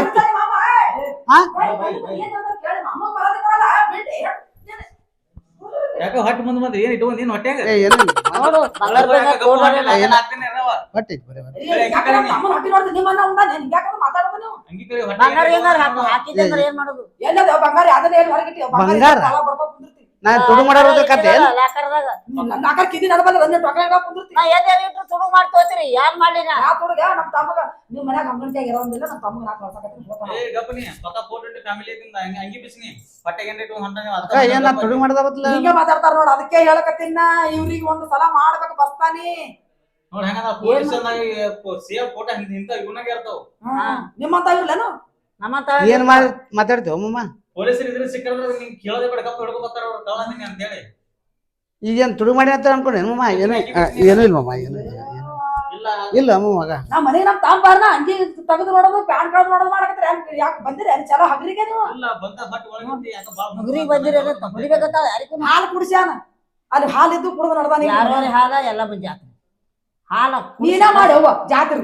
ಯಾಕ ಹೊಟ್ಟೆ ಮುಂದ್ ಬಂದ್ ಏನ್ ಇಟ್ಕೊಂಡ್ ನೀನ್ ನೋಡು ತಗೊಂಡ್ಬರ್ಲಿಲ್ಲ. ಹೊಟ್ಟೆ ಐತಿ ಬರೀ ಬಂಗಾರ ಹೆಂಗಾರ ಹಾಕು ಹೊಟ್ಟೆ ಹಾಕಿದ್ದೆ ಅಂದ್ರೆ ಏನ್ ಮಾಡೋದು? ಬಂಗಾರ ಅದನ್ನ ಏನ್ ಹೊರಗಿಟ್ಟಿ ಬಂಗಾರ? ನಾನು ತುಡು ಮಾಡೋದ್ರ ಕತೆ ನಾಕರ್ ಕಿದಿ ನಡಬಲ್ಲ ಒಂದೇ ಟೊಕರಾಗ ಕುಂದಿರ್ತಿ ನಾ ಎಲ್ಲಿ ಇಟ್ಟು ತುಡು ಮಾಡಿ ತೋತಿರಿ ಯಾನ್ ಮಾಡ್ಲಿ ನಾ? ಯಾ ತುಡುಗ ನಮ್ಮ ತಮ್ಮಗ ನಿಮ್ಮ ಮನ್ಯಾಗ ಹಂಗಂಟಿಯಾಗ ಇರೋದಿಲ್ಲ ನಮ್ಮ ತಮ್ಮ ವರ್ಷ ಏ ಸ್ವತಃ ಫೋಟೋ ಇಟ್ಟು ಫ್ಯಾಮಿಲಿ ಇದ್ದಿಂದ ಅಂಗಿ ಬಿಸಿ ನೀ ಹೊಟ್ಟೆಗೆ ಏನ್ ಇಟ್ಟು ಹೊಂಟ ನೀವು ಅಕ್ಕ ಏನ್ ನಾ ಮಾಡ್ದ ಹಿಂಗೆ ಮಾತಾಡ್ತಾರ ನೋಡ್ ಅದಕ್ಕೆ ಹೇಳಕತ್ತಿನ ಇವ್ರಿಗೆ ಒಂದು ಸಲ ಮಾಡ್ಬೇಕು ಬಸ್ತಾನಿ ನೋಡ್ ಹೆಂಗದ ಪೊಲೀಸ್ ಸೇವ್ ಫೋಟೋ ಇಂತ ಇವನಾಗ ಇರ್ತಾವ. ನಿಮ್ಮಂತ ಇರ್ಲೇನು ನಮ್ಮಂತ ಏನ್ ಮಾಡಿ ಮಾತಾಡ್ತೇವ ಮಮ್ಮ ಪೊಲೀಸರು ಇದ್ರೆ ಸಿಕ್ಕಂದ್ರೆ ನಿಂಗೆ ಕೇಳೋದೇ ಬೇಡ ಗಪ್ಪ ಹಿಡ್ಕೊ ಬರ್ತಾರ ಅವ್ರು ಕಳ್ಳ ಅಂತ ಹೇಳಿ ಈಗೇನ್ ತುಡು ಮಾಡಿ ಅಂತ ಅನ್ಕೊಂಡೆ ಮಮ್ಮ ಏನೋ ಏನೂ ಇಲ್ಲ ಮಮ್ಮ ಏನು ಇಲ್ಲ. ಅಮ್ಮ ಮಗ. ನಾ ಮನೆಗೆ ನಮ್ ತಾಂಬಾರ್ನ ಅಂಗಿ ತೆಗೆದು ನೋಡೋದು ಪ್ಯಾನ್ ಕಾರ್ಡ್ ನೋಡೋದು ಮಾಡಕತ್ರಿ ಯಾಕೆ ಬಂದಿರಿ? ಅಲ್ಲಿ ಚಲೋ ಹಗ್ರಿಗೆ ನೀವು? ಇಲ್ಲ ಬಂದ ಹೊಟ್ಟೆ ಒಳಗಿಂದ ಯಾಕ ಬಾಳ ಮುಗುರಿ ಬಂದಿರೋದು ಹೊಡಿಬೇಕಂತ ಯಾರಿಗೂ ಹಾಲು ಕುಡಿಸ್ಯಾನ ಅಲ್ಲಿ ಹಾಲಿದ್ದು ಕುಡಿದು ನಡ್ದಾನ ಯಾರೋ ಹಾಲ? ಎಲ್ಲ ಬಂದ್ ಜಾತ್ರೆ. ಹಾಲ ನೀನ ಮಾಡಿ ಅವ್ವ ಜಾತ್ರೆ.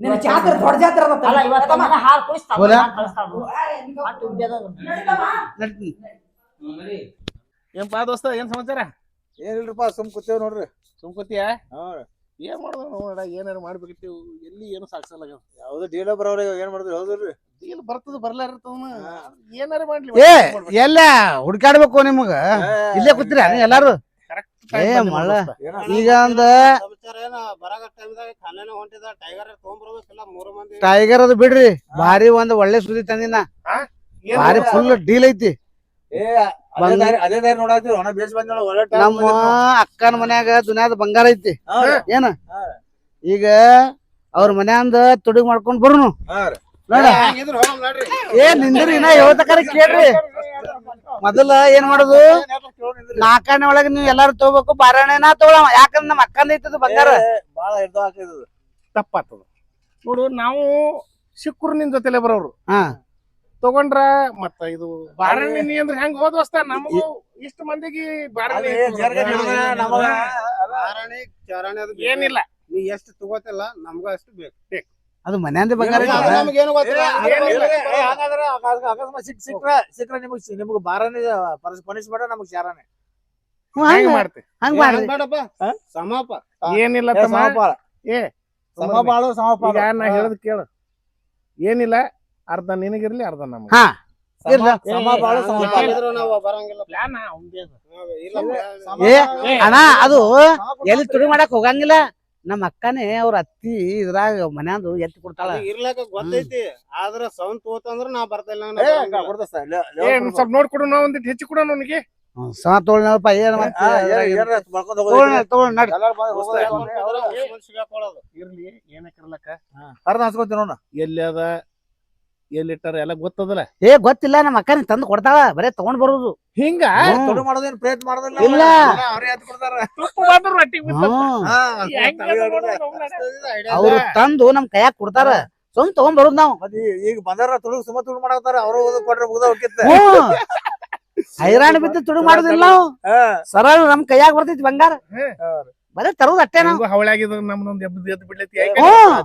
ನಿನ್ನ ಜಾತ್ರೆ ದೊಡ್ಡ ಜಾತ್ರೆ ಅದ ಅಲ್ಲ ಇವತ್ತು ಮನೆ ಹಾಲು ಕುಡಿಸ್ತಾವ ಹೋಲ? ಏನ್ಪಾ ದೋಸ್ತ ಏನ್ ಸಮಾಚಾರ? ಏನಿಲ್ರಪ್ಪ ಸುಮ್ ಕೂತೇವ್ ನೋಡ್ರಿ. ಸುಮ್ ಕೂತಿಯಾ? ಹಾ ಏನ್ ಮಾಡ್ದ ನೋಡ ಏನಾರ ಮಾಡ್ಬೇಕಿತ್ತು ಎಲ್ಲಿ ಏನು ಸಾಕ್ಸಲ್ಲ ಯಾವ್ದು ಡೀಲ ಬರೋರ ಏನ್ ಮಾಡಿದ್ರು? ಹೌದ್ರಿ? ಡೀಲ್ ಬರ್ತದ ಬರ್ಲಾರ ಏನಾರ ಮಾಡ್ಲಿ ಏ ಎಲ್ಲ ಹುಡ್ಕಾಡ್ಬೇಕು ನಿಮಗ? ಇಲ್ಲೇ ಕೂತ್ರ ಎಲ್ಲಾರು? ಏ, ಮಳ ಈಗ ಒಂದ ಟೈಗರ್ ಅದು ಬಿಡ್ರಿ. ಭಾರಿ ಒಂದ್ ಒಳ್ಳೆ ಸುದ್ದಿ ತಂದಿನ. ಭಾರಿ ಫುಲ್ ಡೀಲ್ ಐತಿ. ನಮ್ಮ. ಅಕ್ಕನ ಮನ್ಯಾಗ ದುನಿಯಾದ ಬಂಗಾರ ಐತಿ. ಏನ? ಈಗ ಅವ್ರ ಮನ್ಯಾಂದ ತುಡುಗ್ ಮಾಡ್ಕೊಂಡ್ ಬರ್ನು. ಏ ನಿಂದ್ರಿ ಇನ್ನ ಹೇಳ್ತಕಾರ ಕೇಳ್ರಿ. ಮೊದಲ ಏನ್ ಮಾಡೋದು? ನಾಕಾಣೆ ಒಳಗ ನೀವ್ ಎಲ್ಲಾರು ತಗೋಬೇಕು ಬಾರಾಣೆನ ತಗೊಳವ. ಯಾಕಂದ್ರೆ ನಮ್ಮ ಅಕ್ಕನ ಐತದ ಬಂಗಾರ. ಬಾಳ ತಪ್ಪಾತದ. ನೋಡು ನಾವು ಸಿಕ್ಕರು ನಿನ್ ಜೊತೆಲೆ ಬರೋರು. ಹಾ. ತಗೊಂಡ್ರ ಮತ್ತ ಇದು ಬಾರಣಿ ನೀ ಅಂದ್ರೆ ಹೆಂಗ್ ಹೋದ್ವಸ್ತ ನಮಗೂ ಇಷ್ಟ ಮಂದಿಗೆ ಬಾರಣಿ ನಮಗ ಏನಿಲ್ಲ. ನೀ ಎಷ್ಟು ತಗೋತಿಲ್ಲ ನಮ್ಗ ಅಷ್ಟು ಬೇಕು. ಅದು ಮನ್ಯಾಂದ ಬಂಗಾರ ನಮ್ಗೇನು ಗೊತ್ತಿಲ್ಲ. ಹಂಗಾದ್ರೆ ಅಕ- ಅಕ- ಅಕಸ್ಮಾತ್ ಸಿಕ್ ಸಿಕ್ರ ಸಿಕ್ರ ನಿಮಗ್ ನಿಮಗ್ ಬಾರನೇ ಪನಿಷ್ಮೆಂಟ್ ನಮಗ್ ಶಾರನೆ. ಹ್ಞೂ ಹೆಂಗ್ ಮಾಡ್ತಿ. ಹಂಗ ಮಾಡ್ಬೇಡಪ್ಪ ಸಮಪ. ಏನಿಲ್ಲ ಸಮಪಾಲ ಏ ಸಮಪಾಲು ಈಗ ನಾ ಹೇಳದ್ ಕೇಳು. ಏನಿಲ್ಲ ಅರ್ಧ ನಿನಗಿರ್ಲಿ ಅರ್ಧ ನಮ್ಗೆ. ಹಾ ಇರ್ಲ. ಏ ಅಣ್ಣ ಅದು ಎಲ್ಲಿ ತುಡಿ ಮಾಡಕ್ ಹೋಗಂಗಿಲ್ಲ. ನಮ್ಮ ಅಕ್ಕನೇ ಅವ್ರ ಅತ್ತಿ ಇದ್ರಾಗ ಮನ್ಯಾಂದು ಎತ್ತಿ ಕೊಡ್ತಾಳ. ಇರ್ಲಾಕ ಗೊತ್ತೈತಿ. ಆದ್ರ ಸೌಂಡ್ ತೋತಂದ್ರ ನಾ ಬರ್ತಿಲ್ಲ ಏ, ಗ- ಕೊಡ್ತಾ ಸರ್, ಲೇ- ಲೇ- ಏ ಒಂದ್ ಸ್ವಲ್ಪ ನೋಡ್ಕೊಡು ನಾವ್ ಒಂದಿಟ್ಟು ಹೆಚ್ಚು ಕೊಡ ನನಗೆ ಸಮ ತೋಳ್ನಪ್ಪ ಏನ್ ಏನ್- ಇರ್ಲಿ ಏನಕ್ಕಿರ್ಲಕ್ಕ ಅರ್ಧ ಹಚ್ಕೊಂತೀನಿ ನೋಡ. ಎಲ್ಲಿ ಅದ? ಎಲ್ಲಿಟ್ಟಾರ ಎಲ್ಲ ಗೊತ್ತದಲ್ಲ? ಏ ಗೊತ್ತಿಲ್ಲ ನಮ್ಮ ಅಕ್ಕನೇ ತಂದು ಕೊಡ್ತಾಳ ಬರೇ ತಗೊಂಡ್ ಬರುದು. ಹಿಂಗ? ಹ್ಮ್. ತೊಡು ಮಾಡೋದೇನ್ ಪ್ರಯತ್ನ ಮಾಡೋದಿಲ್ಲ ಇಲ್ಲ. ಅವ್ರೇ ಎತ್ ಕೊಡ್ತಾರ. ತುಪ್ಪ ಮಾತ್ರ ರೊಟ್ಟಿಗೆ ಬಿದ್ದತ್ತ. ಹ್ಮ್. ಹಾ, ಹೆಂಗ್ ಅದ ನೋಡು ತಮಿಳ್ನಾಡು. ಅವ್ರು ತಂದು ನಮ್ ಕೈಯಾಗ ಕೊಡ್ತಾರ. ಸುಮ್ ತಗೊಂಡ್ ಬರುದ್ ನಾವು. ಮತ್ತೆ ಈ- ಈಗ ಬಂದಾರ ತುಳುಗ್ ಸುಮ್ಮ ತುಳು ಮಾಡತಾರ ಅವ್ರು ಓದ್ ಕೊಟ್ರೆ ಮುಗ್ದ ಹೋಗಿತ್ತ. ಹ್ಮ್. ಹೈರಾಣ ಬಿದ್ದು ತುಡು ಮಾಡುದಿಲ್ಲ ನಾವು. ಸರಳ ನಮ್ ಕೈಯಾಗ ಬರ್ತೈತಿ ಬಂಗಾರ. ಬರೇ ತರುದ್ ಅಟ್ಟೆ ನಾವು. ಹೆಂಗೋ ನಮ್ದೊಂದು ಎದ್ದು ಎದ್ದು ಬಿಡ್ಲೈತಿ ಹ್ಮ್.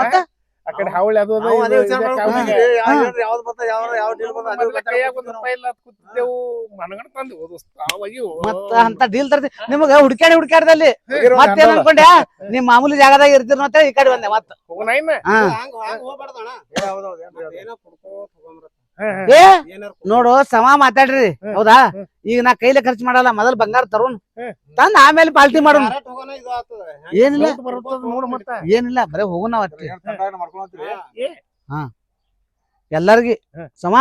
ಮತ್ತೆ? ಆ ಕಡೆ ಹಾವಳಿ ಅದು ಅದು ನಾವು ಅದೇ ಇದು ವಿಚಾರ ಇದೆ ಮಾಡ್ಕೊಂಡ್ ಕಾವ್ನಿಗೆ. ಯಾವ ಏನ್ರ ಯಾವ್ದ್ ಬರ್ತಾ ಯಾವ ಯಾವ ಡೀಲ್ ಬಂದ ಅದೇ ಮೊದ್ಲ ವಿಚಾರ ಕೈಯಾಗ ಒಂದ್ ಮಾಡ್ಕೊಂಡ್ ರೂಪಾಯಿ ಇಲ್ಲ ಅಂತ ಕೂತಿದ್ದೆವು ಮನಗಂಡ ತಂದು ಓದಿಸ್ತಾವಯ್ಯೋ ಮತ್ತ ಅಂತ ಡೀಲ್ ತರ್ತಿ ನಿಮಗ ಹುಡ್ಕ್ಯಾಡಿ ಹುಡ್ಕ್ಯಾಡ್ದಲ್ಲಿ. ಬಂದ್ವಿ. ಮತ್ತೇನ್ ಅನ್ಕೊಂಡೆ ನಿಮ್ ಮಾಮೂಲಿ ಜಾಗದಾಗ ಇರ್ತೀರ ಅಂತ ಈ ಕಡೆ ಬಂದೆ ಮತ್ತ. ಹೋಗೋಣ ಇನ್ನ. ಹಾ. ಹಂಗ ಹಂಗ ಹೋಗ್ಬಾರ್ದಣ್ಣ ಏ, ಹೌದ್ ಹೌದ್ ಏನ್ರಿ ಅದು. ಏನೋ ಕುಡ್ಕೋತ ಹೋಗಂಬ್ರ ಹಾ, ಹಾ. ಏ ನೋಡು ಸಮ ಮಾತಾಡ್ರಿ. ಹೌದಾ? ಹ್ಮ್. ಈಗ ನಾ ಕೈಲೆ ಖರ್ಚು ಮಾಡಲ್ಲ ಮೊದಲ್ ಬಂಗಾರ ತರೋನ್ ತಂದ ಆಮೇಲೆ ಪಾಲ್ಟಿ ಮಾಡೋಣ ಏನಿಲ್ಲ ಬರ್ತದ ನೋಡು ಮತ್ತ ಏನಿಲ್ಲ ಬರೇ ಹೋಗೋಣ ಅಷ್ಟೇ ಹಾ? ಎಲ್ಲಾರ್ಗಿ. ಸಮ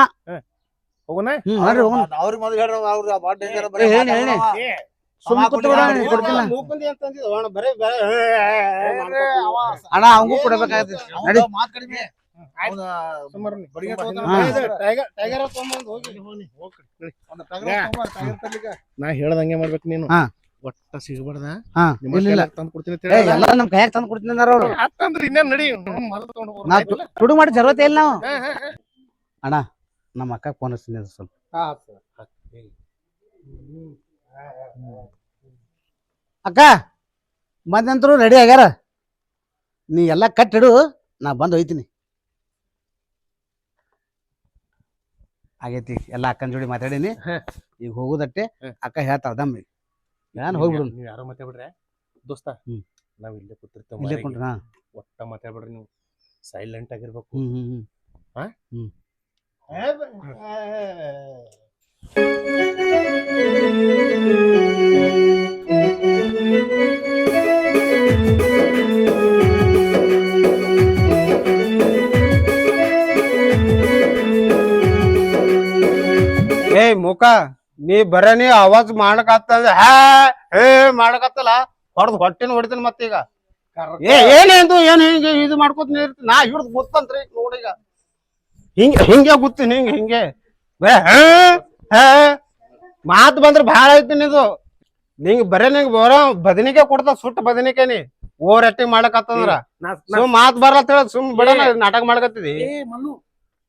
ಹೋಗೋಣ ಹ್ಮ್ ನೋಡ್ರಿ ಹೋಗೋಣ ಅವ್ರಿಗೆ ಮೊದಲು ಹೇಳ್ರಿ ಅವ್ರ ಬಾಳ ಡೇಂಜರ್ ಹೇಳಿ, ಹೇಳಿ. ಕೊಡ್ತಿಲ್ಲ. ಮೂಕಂದಿ ಅಂತಂದಿದ್ದು ಅಣ್ಣ ಬರೇ ಅಣ್ಣ ಅವಂಗೂ ಕೊಡ್ಬೇಕಾಗತ್ತೆ ನಡಿ ಅವ್ನ್ದು ಕಡಿಮೆ ಹೋಗಿ. ನಾ ಹೇಳ್ದಂಗೆ ಮಾಡ್ಬೇಕು ನೀನು. ಹಾ. ಒಟ್ಟ ಸಿಗಬಾರ್ದ. ನಿಮ್ಮ ತಂದು ಕೊಡ್ತೀನಿ. ಎಲ್ಲ ನಮ್ ಕೈಯಾಗ ತಂದು ಕೊಡ್ತೀನಿ ಅಂದಾರ ಅವ್ರು. ಆತಂದ್ರೆ ಇನ್ನೇನ್ ನಡಿ. ತು- ತುಡು ಮಾಡಿ ಜರವತ್ತೆ ಇಲ್ಲ ನಾವು. ಹಾ. ನಮ್ಮ ಅಕ್ಕ ಫೋನ್ ಹಚ್ತೀನಿ ಸ್ವಲ್ಪ. ಹಾ, ಅಕ್ಕ ಬಂದಂತರು ರೆಡಿ ಆಗ್ಯಾರ? ನೀ ಎಲ್ಲ ಕಟ್ಟಿಡು ನಾ ಬಂದು ಹೋಯ್ತೀನಿ ಆಗೈತಿ. ಎಲ್ಲ ಅಕ್ಕನ ಜೋಡಿ ಮಾತಾಡೀನಿ. ಈಗ ಹೋಗುದಟ್ಟೆ ಅಕ್ಕ ಹೇಳ್ತಾಳ ದಮ್ಮಿ ನಾನು ಹೋಗ್ಬಿಡು ನೀವು ಯಾರೋ ಮಾತಾಡ್ಬಿಡ್ರೆ. ದೋಸ್ತ ಹ್ಮ್. ನಾವ್ ಇಲ್ಲೇ ಕೂತಿರ್ತೇವೆ ಇಲ್ಲೇ. ಕುಂಟ್ರ ಒಟ್ಟ ಮಾತಾಡ್ಬಿಡ್ರಿ ನೀವು. ಸೈಲೆಂಟ್ ಆಗಿರ್ಬೇಕು. ಹ್ಮ್. ಹ್ಮ್. ಏಯ್ ಮುಖ ನೀ ಬರನಿ ಆವಾಜ್ ಅವಾಜ್ ಮಾಡಕತ್ತದ ಹಾ ಹೇ ಮಾಡಕತ್ತಲ್ಲ ಹೊಡ್ದ್ ಹೊಟ್ಟಿನ ಹೊಡಿತೀನಿ ಮತ್ತೀಗ. ಏ ಏನು ಏನ್ ಹಿಂಗೆ ಇದು ಮಾಡ್ಕೊತ ನೀರ್ತಿ ನಾ ಹಿಡ್ದು ಗೊತ್ತಂತ್ರಿ ನೋಡೀಗ ಹಿಂಗ ಹಿಂಗೆ ಗೊತ್ತೀನಿ ಹಿಂಗ ಹಿಂಗೆ. ಬೇ ಹೇ ಮಾತು ಬಂದ್ರೆ ಭಾಳ ಐತಿ ಇದು. ನಿಂಗೆ ಬರೇ ನಿಂಗ್ ಬರೋ ಬದನಿಕೆ ಕೊಡ್ತಾ ಸುಟ್ಟ ಬದನಿಕೆನಿ ನೀ. ಓವರ್ ಆಕ್ಟಿಂಗ್ ಮಾಡಕತ್ತಂದ್ರ. ಸುಮ್ ಮಾತ್ ಬರಲ್ಲ ಹೇಳ ಸುಮ್ ಬಿಡೋಣ ನಾಟಕ ಮಾಡಕತ್ತಿದಿ. ಏ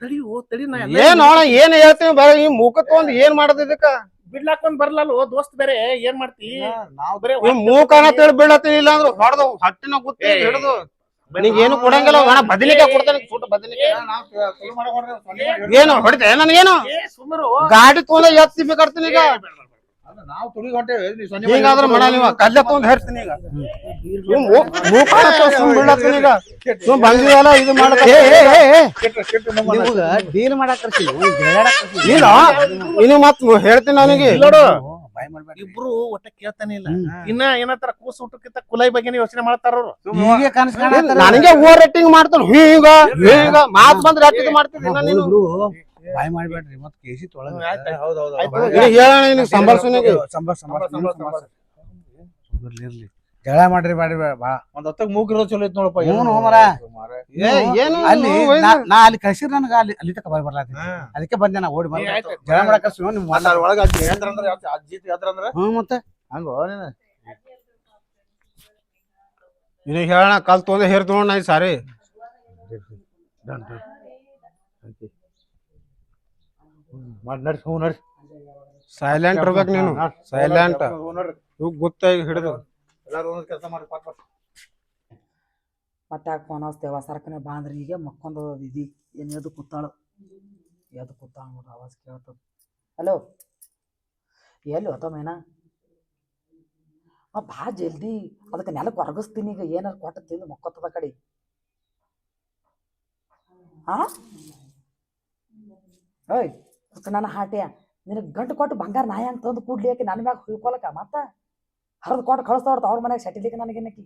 ತಡಿ ಓ ತಡಿ ನಾ ಎಲ್ಲ ಏನ್ ನೋಡ ಏನ್ ಹೇಳ್ತೀನಿ ಬರ ಈ ಮೂಕ ತಗೊಂಡ್ ಏನ್ ಮಾಡೋದ್ ಇದಕ್ಕ? ಬಿಡ್ಲಾಕ್ ಒಂದ್ ಬರ್ಲಲ್ಲ ದೋಸ್ತ್ ಬೇರೆ ಏನ್ ಮಾಡ್ತಿ? ನಾವ್ ಬರೇ ಈ ಮೂಕನ ತಿಳಿ ಬೀಳತ್ತೀನಿ ಇಲ್ಲ ಅಂದ್ರೆ. ಹೊಡೆದು ಹಟ್ಟಿನ ಗುತ್ತಿ ಹಿಡಿದು. ನಿಂಗೆ ಏನು ಕೊಡಂಗಿಲ್ಲ ಒಣ ಬದನಿಕಾಯಿ ಕೊಡ್ತಾನೆ ಸೊನ್ನೆ ಮಾಡಿ ಏನು ಹೊಡಿತೆ ನನಗೇನು? ಏ ಸುಮ್ಮರು ಗಾಡಿ ತಗೊಂಡ ಎತ್ತಿ ಬೇಕಾಡ್ತೀನಿ ಈಗ. ನಾವು ತುಳಿಗೆ ಹೊಂಟೇವಿ. ನೀ ಸೊನ್ನೆ ಮಾಡಿ ಹಿಂಗಾದ್ರೆ ಮಾಡ ನೀವ ಕಲ್ಲೆ ತಗೊಂಡ್ ಹೇರ್ತೀನಿ ಈಗ. ಸುಮ್ ಮೂ- ಮೂಕನ ತಗೊಂಡ್ ಸುಮ್ ಬೀಳತ್ತೀನಿ ಈಗ. ಸುಮ್ ಬಂದಿವಲ್ಲ ಇದು ಮಾಡಕ. ಏ ಏ ಏ ಏ. ಕೆಟ್ಟ- ಕೆಟ್ಟ ನಮ್ಮ ನಿಮ್ಗ ಡೀಲ್ ಮಾಡಕ್ ಕರ್ಸಿಲ್ಲ ಜಗಳಾಡಕ್ ಇಲ್ಲ ಇನ್ನು ಮತ್ ಹೇಳ್ತೀನಿ ನನಗೆ ನೋಡು. ಇಬ್ರು ಒಟ್ಟ ಕೇಳ್ತಾನೆ ಇಲ್ಲ. ಇನ್ನ ಏನಂತಾರ ಕೂಸು ಊಟಕ್ಕಿಂತ ಕುಲೈ ಬಗ್ಗೆ ಯೋಚನೆ ಮಾಡ್ತಾರ ಅವ್ರು. ಹೀಗೆ ಕನಸ್ ಕಾಣತ್ತಾರ. ನನಗೆ ಓವರ್ ರೇಟಿಂಗ್ ಮಾಡ್ತಾನ ಹೀಗ ಹೀಗ ಮಾತ್ ಬಂದ್ರೆ ಹತ್ತಿದ ಮಾಡ್ತೀನಿ ನೀನು. ಬಾಯ್ ಮಾಡ್ಬೇಡ್ರಿ ಮತ್ ಕೇಸಿ ತೊಳಗ. ಹೇಳೋಣ. ಇರ್ಲಿ ಇರ್ಲಿ. ಜಗಳ ಮಾಡ್ರಿ ಮಾಡ್ರಿ ಬಾ ಒಂದ್ ಹೊತ್ತಾಗ ಮೂಗಿರೋ ಚಲೋ ಐತ್ ನೋಡಪ್ಪ. ಏನು ಹ್ಞೂ ಮರ. ಏ ಏನು? ಅಲ್ಲಿ? ನಾ- ಅಲ್ಲಿ ಕಳ್ಸಿರ್ ನನಗ ಅಲ್ಲಿ ಅಲ್ಲಿ ತಕ ಬಾಯ್ ಬರ್ಲಾತಿ ಅದಕ್ಕೆ ಬಂದೆ ನಾ ಓಡಿ ಬಂದ. ಜಗಳ ಮಾಡಕ್ ಕಳ್ಸಿ ನಿಮ್ ಒಳಗ ಅಜ್ಜಿ ಅಂದ್ರೆ ಅಜ್ಜಿ ಯಂತ್ರ ಅಂದ್ರೆ ಹ್ಞೂ ಮತ್ತೆ? ಹಂಗ ನೀನು? ನಿನಗೆ ಹೇಳೋಣ ಕಲ್ ತೊಂದ್ರೆ ಹೇರ್ ತಗೊಂಡ್ ನಾ ಈ ಸಾರಿ. ಮಾಡಿ ಹ್ಞೂ ಸೈಲೆಂಟ್ ಇರ್ಬೇಕು ನೀನು. ಸೈಲೆಂಟ್ ಹ್ಞೂ ನಡ್ರಿ ಇವ್ ಗೊತ್ತಾಗಿ ಹಿಡಿದು. ಎಲ್ಲರೂ ಒಂದೊಂದ್ ಕೆಲಸ ಮಾಡಿ ಪಾಟ್ ಪಾಟ್. ಮತ್ತೆ ಯಾಕೆ ಫೋನ್ ಹಚ್ತೇವ ಸರ್ಕನೆ ಬಾಂದ್ರಿ ಈಗ ಮಕ್ಕೊಂದು ಇದಿ. ಏನು ಎದು ಕೂತಾಳು? ಎದು ಕೂತಾಳು ನೋಡ್ರಿ ಆವಾಜ್ ಕೇಳ್ತದ. ಹಲೋ? ಎಲ್ಲಿ ಹೋತ ಮೇನ? ಬಾ ಜಲ್ದಿ. ಅದಕ್ಕೆ ನೆಲಕ್ಕೆ ಒರಗಿಸ್ತೀನಿ ಈಗ. ಏನಾರು ಕೊಟ್ಟು ತಿಂದು ಮಕ್ಕೊತ್ತದ ಕಡೆ. ಹಾ ಓಯ್. ನನ್ನ ಹಾಟ್ಯ ನಿನಗೆ ಗಂಟು ಕೊಟ್ಟು ಬಂಗಾರ ನಾಯಿ ಅಂತ ತಂದು ಕೂಡ್ಲಿ ಆಕಿ ನನ್ನ ಮ್ಯಾಗ ಹುಯ್ಕೊಲಕ ಮತ್ತ? ಹರಿದು ಕೊಟ್ಟು ಕಳಿಸ್ತಾವಡ್ತ ಅವ್ರ ಮನೆಗೆ ಸೆಟಿಲಿಕ್ಕೆ ನನಗೇನಕಿ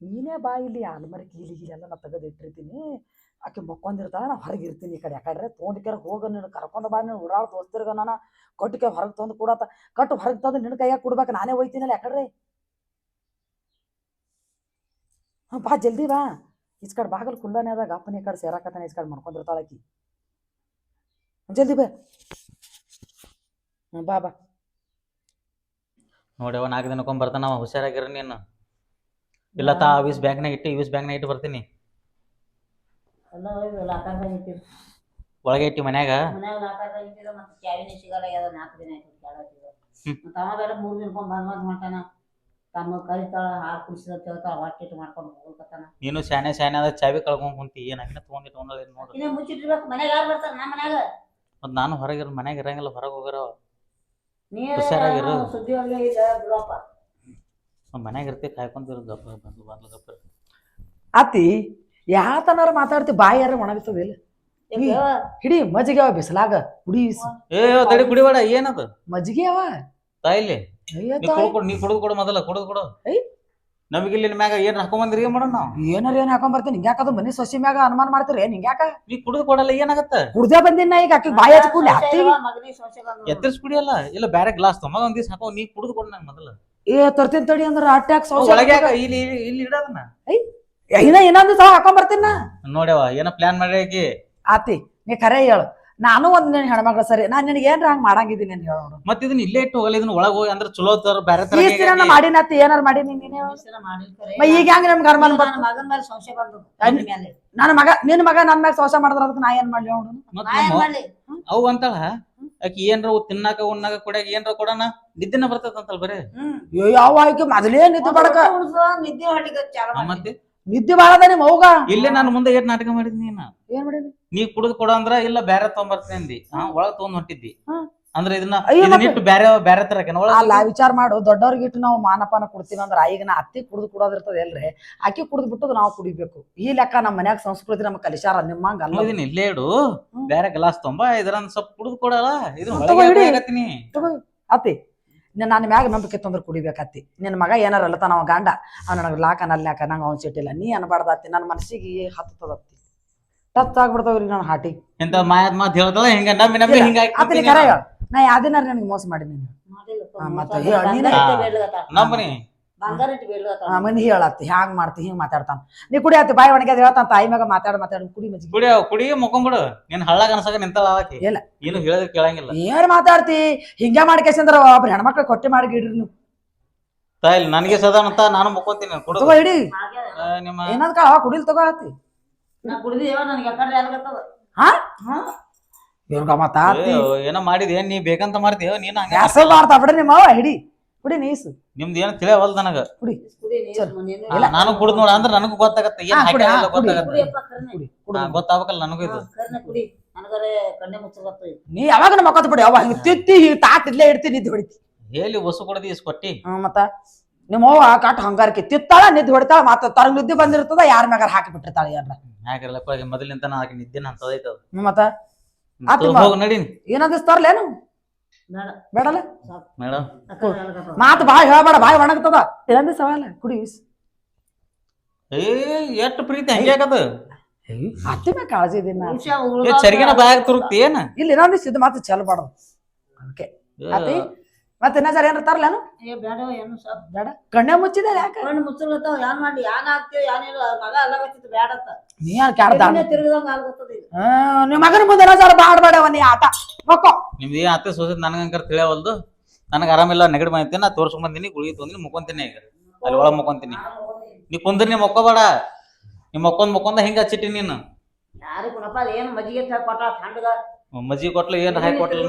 ನೀನೇ ಬಾ ಇಲ್ಲಿ ಆಲ್ಮರಿ ಕೀಲಿ ಗೀಲಿ ಎಲ್ಲ ನಾ ತೆಗೆದು ಇಟ್ಟಿರ್ತೀನಿ. ಆಕೆ ಮಕ್ಕೊಂದಿರ್ತಾಳ ನಾ ಹೊರಗೆ ಇರ್ತೀನಿ ಈ ಕಡೆ ಯಾಕಂದ್ರೆ ತೊಗೊಂಡಿಕ್ಯಾರ ಹೋಗ, ನೀನು ಕರ್ಕೊಂಡು ಬಾ, ನೀನು ಉಡಾಳ ದೋಸ್ತಿರ್ಗ ನಾನು. ಕೊಟ್ಟಿಗೆ ಹೊರಗೆ ತಂದು ಕೊಡತ್ತ ಕಟ್ಟು ಹೊರಗೆ ತಂದು ನಿನ್ನ ಕೈಯಾಗ ಕೊಡ್ಬೇಕು, ನಾನೇ ಒಯ್ತೀನಲ್ಲ ಯಾಕಡ್ರೆ ಹಾಂ ಬಾ ಜಲ್ದಿ ಬಾ. ಈಚ್ ಬಾಗಲ್ ಕುಲ್ಲನೆ ಅದಾಗ ಅಪ್ಪನ ಈ ಕಡೆ ಸೇರಾಕತ್ತಾನೆ, ಈಚ್ ಕಡೆ ಮಾಡ್ಕೊಂಡಿರ್ತಾಳ ಆಕಿ. ಜಲ್ದಿ ಬಾ. ಹ್ಞೂ ಬಾ ಬಾ. ನೋಡ್ಯವ ನಾಲ್ಕು ದಿನಕ್ಕೊಮ್ಮೆ ಬರ್ತಾನ ಅವ ಹುಷಾರಾಗಿರ ನೀನು. ಇಲ್ಲ ತಾ ಯೂಸ್ ಬ್ಯಾಂಕ್ನಾಗ ಇಟ್ಟು ಯೂಸ್ ಬ್ಯಾಂಕ್ನಾಗ ಇಟ್ಟು ಬರ್ತೀನಿ. ಎಲ್ಲ ಹೋಗಿ ಲಾಕಾದಾಗ ಇಟ್ಟಿರು. ಒಳಗೆ ಇಟ್ಟು ಮನ್ಯಾಗ? ಮನ್ಯಾಗ ಲಾಕಾದಾಗ ಮತ್ತೆ ಕ್ಯಾಬಿನೆ ಸಿಗಲ್ಲ ಯಾವ್ದು ನಾಲ್ಕು ದಿನ ಆಯ್ತು ಕೇಳತ್ತಿದ್ರು ಹ್ಮ್. ಮತ್ತೆ ಅವ ಬೇರೆ ಮೂರು ದಿನಕ್ಕೊಮ್ಮೆ ಬಂದ್ ಬಂದ್ ಮಾಡ್ತಾನ ತಮ್ಮ ಕರಿತಾಳ ಹಾಲು ಕುಡಿಸಿದ ಹೊಟ್ಟೆ ಇಟ್ಟು ಮಾಡ್ಕೊಂಡು ಹೋಗ್ತಾನ ನೀನು ಶಾನೆ ಶಾನೆ ಅದ ಚಾವಿ ಕಳ್ಕೊಂಡ್ ಕುಂತಿ ಏನಾಗಿನ ತೊಗೊಂಡಿ ತೊಗೊಂಡಳ ನೋಡು. ಇನ್ನೇ ಮುಚ್ಚಿಟ್ಟಿರ್ಬೇಕು ಮನ್ಯಾಗ ಯಾರು ಬರ್ತಾರ? ನಮ್ಮ ಮನ್ಯಾಗ. ಮತ್ ನಾನು ಹೊರಗಿರೋ ಮನೆಗೆ ಇರಂಗಿಲ್ಲ ಹೊರಗೆ ಹೋಗಿರೋ ಹುಷಾರಾಗಿರು. ಸುದ್ದಿ ಒಳಗೆ ಇಲ್ಲ ಬಿಡಪ್ಪ ಮನ್ಯಾಗ ಇರ್ತಿ ಕಾಯ್ಕೊಂತಿರು ಗಪ್ಪ ಬಂದು ಬಂದು ಗಪ್ಪ ಅತ್ತಿ ಯಾತನಾರ ಮಾತಾಡ್ತಿ ಬಾಯಾರ ಒಣಗ್ತದ ಇಲ್ಲ ಯಾಕೆ ಯವ್ವ? ಹಿಡಿ ಮಜ್ಜಿಗೆ ಅವ ಬಿಸಿಲಾಗ ಕುಡಿ ಏ ತಡಿ ಕುಡಿಬೇಡ ಏನದು ಮಜ್ಜಿಗೆ ಅವ ತಾಯಿಲಿ ಅಯ್ಯೋ ನೀ ತಾಯಿ. ಕುಡ್ ಕೊಡು ನೀ ಕುಡಿದು ಕೊಡು ಮೊದಲ ಕುಡಿದು ಕೊಡು ಐ. ನಮಗೆ ಇಲ್ಲಿ ಮ್ಯಾಗ ಏನ್ ಹಾಕೊಂಬಂದ್ರಿ ಏನ್ ಮಾಡೋಣ ನಾವು? ಏನಾರ ಏನ್ ಹಾಕೊಂಡ್ ಬರ್ತೀನಿ. ಹಿಂಗ್ಯಾಕದು ಮನೆ ಸಸಿ ಮ್ಯಾಗ ಅನುಮಾನ ಮಾಡ್ತೀರಿ? ಹಿಂಗ್ಯಾಕ ನೀ ಕುಡಿದು ಕೊಡಲ್ಲ ಏನಾಗತ್ತ? ಕುಡ್ದೇ ಬಂದಿನ ಈಗ ಆಕಿ ಬಾಯಿ ಹಚ್ಚ ಕೂಡ್ಲಿ. ಎತ್ತರಿಸ್ ಕುಡಿಯಲ್ಲ ಇಲ್ಲ ಬ್ಯಾರೆ ಗ್ಲಾಸ್ ತಮಗ ಒಂದ್ ದಿವ್ಸ ಹಾಕೋ ನೀ ಕುಡಿದು ಕೊಡ ನಂಗೆ ಮೊದಲ. ಏ ತರ್ತೀನಿ ತಡಿ ಅಂದ್ರ ಅಟ್ಯಾಕ್ ಒಳಗೆ ಇಲ್ಲಿ ಇಲ್ಲಿ- ಇಲ್ಲಿ ಇಡೋದನ್ನ? ಇನ್ನ ಇನ್ನೊಂದು ಸಹ ಹಾಕೊಂಡ್ ಬರ್ತೀನ ನೋಡ್ಯವ ಏನೋ ಪ್ಲಾನ್ ಮಾಡಿ ಆಕಿ ಆತಿ ನೀ ಖರೆ ಹೇಳು. ನಾನು ಒಂದ್ ನಿನ್ ಹೆಣ್ಮಕ್ಳು ಸರಿ. ನಾನ್ ನಿನಗೆ ಏನ್ರ ಹಂಗ್ ಮಾಡಂಗಿದ್ದೀನಿ ಅಂತ ಹೇಳೋರು ಮತ್ತೆ ಮತ್ ಇದನ್ನ ಇಲ್ಲೇ ಇಟ್ಟು ಹೋಗಲ್ಲ ಇದನ್ನ ಒಳಗ್ ಹೋಗಿ ಅಂದ್ರೆ ಚಲೋ ತರ ಬೇರೆ ತರ ಈ ದಿನ ಮಾಡಿನ ಅತ್ತಿ ಏನಾರ ಮಾಡಿ ನೀನೇ? ಈಗ ಹೆಂಗ್ ನಮ್ಗೆ ಗರ್ಮನ್ ಮಗನ ನನ್ನ ಮೇಲೆ ಸಂಶಯ ಬಂದು ಅನ್- ನನ್ನ ಮೇಲೆ. ನನ್ನ ಮಗ ನಿನ್ ಮಗ ನನ್ ಮೇಲೆ ಸಂಶಯ ಮಾಡಿದ್ರ ಅದಕ್ಕೆ ನಾ ಏನ್ ಮಾಡ್ಲಿ ನೋಡು ಏನ್? ಅವು ಅಂತಾಳ ಆಕಿ ಏನ್ರ ಉ ತಿನ್ನಾಕ ಉಣ್ಣಾಕ ಕೊಡಾಕ ಏನ್ರ ಕೊಡೋಣ ನಿದ್ದಿನ ಬರ್ತದಂತಲ್ ಬರೀ ಬರೆ. ಅಯ್ಯೋ, ಯಾವ ಆಯ್ಕೆ? ಮೊದಲೇ ನಿದ್ದೆ ಬಡಕ ನಿದ್ದೆ. ಮತ್ತೆ? ನಿದ್ದೆ ಬಾಳದ ನಿಮ್ಮ ಅವ್ಗ? ಇಲ್ಲೇ ನಾನು ಮುಂದೆ ಏಟ್ ನಾಟಕ ಮಾಡಿದ್ನಿ ನೀನ? ಏನ್ ಮಾಡೀನಿ ನೀ ಕುಡಿದು ಕೊಡ ಅಂದ್ರ ಇಲ್ಲ ಬ್ಯಾರೆ ತಗೊಂಬರ್ತೀನಿ ಅಂದಿ ಹಾ ಒಳಗ್ ತಗೊಂಡ್ ಹೊಂಟಿದ್ದಿ. ಅಂದ್ರೆ ಇದನ್ನ ಅಯ್ಯೋ, ಇದನ್ನ ಮತ್ತೆ- ಇಟ್ಟು ಬ್ಯಾರೆ ಬ್ಯಾರೆ ತರ ಒಳಗ ಅಲ್ಲ ವಿಚಾರ ಮಾಡು. ದೊಡ್ಡವ್ರಿಗೆ ಇಟ್ಟು ನಾವು ಮಾನಪಾನ ಕೊಡ್ತೀವಿ ಅಂದ್ರೆ ಈಗ ನಾ ಅತ್ತಿ ಕುಡ್ದು ಕುಡೋದಿರ್ತದೆ ಎಲ್ರಿ ಅಕ್ಕಿ ಕುಡ್ದು ಬಿಟ್ಟದ್ ನಾವು ಕುಡಿಬೇಕು. ಈ ಲೆಕ್ಕ ನಮ್ಮ ಮನ್ಯಾಗ ಸಂಸ್ಕೃತಿ ನಮ್ ಕಲಿಸಾರ ನಿಮ್ಮ ಅಲ್ಲ. ಇದನ್ನ ಇಲ್ಲೇ ಇಡು. ಹ್ಮ್. ಬ್ಯಾರೆ ಗ್ಲಾಸ್ ತೊಂಬ ಇದ್ರನ್ ಸ್ವಲ್ಪ ಕುಡಿದ್ ಕೊಡಲ್ಲ. ಇದನ್ನ ಹ್ಮ್, ಒಳಗೆ ತಗೋ ಇಡಿ. ಹಾಕತ್ತೀನಿ ಅತ್ತಿ ನಿನ್ನ ನನ್ನ ಮ್ಯಾಗ ನಂಬಿಕೆ ತಂದ್ರೆ ಕುಡಿಬೇಕತ್ತಿ ನಿನ್ನ ಮಗ ಏನಾರ ಅಲ್ಲತಾನ ಗಾಂಡ ಗಂಡ. ಅವ ನನಗೆ ಲಾಕ ನಲ್ಲಾಕ ನಂಗೆ ಅವ್ನ ಸಿಟ್ಟಿಲ್ಲ ನೀ ಅನ್ಬಾರ್ದ ಅತ್ತಿ. ನನ್ನ ಮನಸ್ಸಿಗೆ ಹತ್ತದತ್ತಿ ಟಚ್ ಆಗ್ಬಿಡ್ತಾವ್ರಿ ನನ್ನ ಹಾಟಿ. ಎಂತ ಮಾಯದ್ ಮಾತ್ ಹೇಳ್ತಾಳ ಹಿಂಗ ನಂಬಿ ನಂಬಿ ಇಲ್ಲ, ಹಿಂಗ ಅತ್ತಿ ಕರೆ ಹೇಳು ನಾ ಯಾವ್ದಿನಾರ ನನಗೆ ಮೋಸ ಮಾಡಿ ನೀನು. ಮತ್ತೆ ಮೋಸ ನೀನು. ಮಂದಿ ಹೇಳತ್ತಿ ಹ್ಯಾಂಗ್ ಮಾಡ್ತಿ ಹಿಂಗ್ ಮಾತಾಡ್ತಾನ. ನೀ ಕುಡಿ ಆತ ಬಾಯಿ ಒಣಗ್ಯದ ಹೇಳ್ತಾನ ತಾಯಿ ಮ್ಯಾಗ ಮಾತಾಡ ಮಾತಾಡ ಕುಡಿ ಮಜ್ಜಿ ಕುಡಿ ಕುಡಿ ಮುಕ್ಕೊಂಬಿಡು ನಿನ್ ಹಳ್ಳಾಗ ಅನ್ಸಕ ನಿಂತಳ ಆಕಿ. ಇಲ್ಲ. ಏನು ಹೇಳಿದ್ರೆ ಕೇಳಂಗಿಲ್ಲ. ಏನ್ ಮಾತಾಡ್ತಿ? ಹಿಂಗ ಮಾಡ್ಕೇಸಂದ್ರ ಒಬ್ರು ಹೆಣ್ಮಕ್ಳು ಕೊಟ್ಟಿ ಮಾಡಿ ಇಡ್ರಿ ನೀವು ತಾಯಿಲ್ ನನಗೆ ಸದಾನಂತ ನಾನು ಮುಕ್ಕೊಂತೀನಿ ಕುಡು ತಗೋ ಇಡಿ ನಿಮ್ಮ ಏನಂತ ಕಾಳ ಕುಡಿಲ್ ತಗೋ ಆತಿ ನಾ ಕುಡ್ದಿಯವ ನನಗೆ ಯಾಕಂದ್ರೆ ಯಾರಿಗತ್ತದ ಹಾ? ಇವ್ಗ ಮತ್ತ ಆತಿ ಏ, ಏನೋ ಮಾಡಿದ್ ಏನ್ ನೀ ಬೇಕಂತ ನೀನ್ ಹಂಗ ಮಾಡ್ತಾ ಬಿಡ್ರಿ ನಿಮ್ಮ ಅವ್ವ? ಹಿಡಿ ಕುಡಿ ನೀಸು. ನಿಮ್ದು ಏನ್ ತಿಳಿಯವಲ್ ನನಗ. ಕುಡಿ. ಕುಡಿ ನೀರು ಚಲ್. ನೀನು ನಾನು ಕುಡ್ದು ನೋಡ ಅಂದ್ರೆ ನನಗೂ ಗೊತ್ತಾಗತ್ತೆ ಏನ್ ಹಾ, ಕುಡಿ, ಹಾಕ್ಯಾರ ಹಾ, ಕುಡಿ, ಗೊತ್ತಾಗತ್ತ. ಕುಡಿಯಪ್ಪ ಕರ್ನೆ. ಕುಡಿ ಹಾ, ಕುಡಿ ನನಗೂ ಇದು. ಕರ್ನೆ ಕುಡಿ. ನನಗರೆ ಕಣ್ಣೆ ಮುಚ್ಚಗತ್ತ ನೀ ಯಾವಾಗ ಮಕ್ಕತ್ ಬಿಡಿ ಅವ ಹಿಂಗ್ ತಿತ್ತಿ ಹಿಂಗ್ ತಾಟ್ ಇಲ್ಲೇ ಇಡ್ತಿ ನಿದ್ದೆ ಹೊಡಿತಿ. ಹೇಳಿ ಹೊಸ ಕೊಡದಿ ಇಸ್ ಕೊಟ್ಟಿ ಹ್ಮ್ ಮತ್ತ? ನಿಮ್ಮ ಅವ್ವ ಕಾಟ್ ಹಂಗಾರಕ್ಕೆ ತಿತ್ತಾಳ ನಿದ್ದೆ ಹೊಡಿತಾಳ ಮತ್ತ ತರಂಗ್ ನಿದ್ದೆ ಬಂದಿರ್ತದ ಯಾರ ಮ್ಯಾಗಾರ ಹಾಕಿ ಬಿಟ್ಟಿರ್ತಾಳ ಏನ್ರ? ಯಾಕಿರಲ್ಲ ಮೊದಲಿಂದ ಆಕಿ ನಿದ್ದಿನ ಅಂತದೈತ ಅದು. ಹ್ಮ್ ಮತ್ತ? ಆತಿ ಹೋಗ್ ನಡೀನಿ. ಏನಂದಿಸ್ ತರ್ಲೇನು ಬೇಡ. ಬೇಡಲ್ಲ? ಮೇಡಮ್. ಮಾತು ಬಾಯ್ ಹೇಳ್ಬೇಡ ಬಾಯ್ ಒಣಗ್ತದ. ಏನಂದ ಸವಾಲ ಕುಡಿ ಏ ಎಷ್ಟು ಪ್ರೀತಿ ಹಂಗೆ ಆಗದ ಅತ್ತಿ ಮ್ಯಾಗ ಕಾಳಜಿ ಇದೀನಿ ನಾ. ಉಳ್ದವ್ರ ಚರಿಗಿನ ಬಾಯಾಗ ತುರುಕ್ತಿ ಏನ? ಇಲ್ಲಿ ಇನ್ನೊಂದಿಸ್ ಇದು ಮಾತು ಚೆಲ್ಬಾರ್ದು ಅದಕ್ಕೆ. ಆತಿ ಮತ್ತೆ ಇನ್ನೊಂದ್ ಜರ ಏನಾರ ತರ್ಲೇನು? ಏ ಬೇಡ ಏನು ಬೇಡ. ಕಣ್ಣೆ ಮುಚ್ಚಿದೆ ಯಾಕೆ? ಕಣ್ಣು ಮುಚ್ಚಲ್ಗತ್ತಾವ ಯಾನ್ ಮಾಡ್ಲಿ? ಯಾನ್ ಆಗ್ತೀವಿ ಯಾನಿಲ್ಲ ಮಗ ಅಲ್ಲಾಗತ್ತಿತ್ತು ಬೇಡತ್ತ ನೀ ಯಾರು ಕ್ಯಾಡ್ದ ತಿರುಗದಂಗ ಆಗ್ತದ ಈಗ. ನಿಮ್ಮ ಮಗನ ಮುಂದೆ ಜರ ನೀ ಆಟ. ಮಕ್ಕೋ ನಿಮ್ದು ಏನ್ ಆತ ಸೋಸ ನನಗಂಕರ್ ತಿಳಿಯವಲ್ದು? ನನಗೆ ಆರಾಮಿಲ್ಲ ನೆಗಡಿ ಬಂದಿನಿ ನಾ ತೋರ್ಸ್ಕೊಂಡ್ ಬಂದಿನಿ ಗುಳಿಗೆ ತೊಂದಿನಿ ಮುಕ್ಕೊಂತೀನಿ ಈಗ. ಅಲ್ಲಿ ಒಳಗ್ ಮುಕ್ಕೊಂತೀನಿ. ನೀ ಕುಂದ್ರಿ ನೀ ಮೊಕ್ಕೋಬೇಡ. ನೀ ಮಕ್ಕೊಂದ್ ಮೊಕ್ಕೊಂದ ಹಿಂಗ ಹಚ್ಚಿಟ್ಟಿ ನೀನು. ಯಾರಿಗೂ ಗುಣಪ್ಪ ಏನು ಮಜ್ಜಿಗೆ ಕೊಟ್ಟ ಹಂಡಗ ಮಜ್ಜಿ ಕೊಟ್ಲು ಏನ್ ಹಾಕಿ ಕೊಟ್ಲು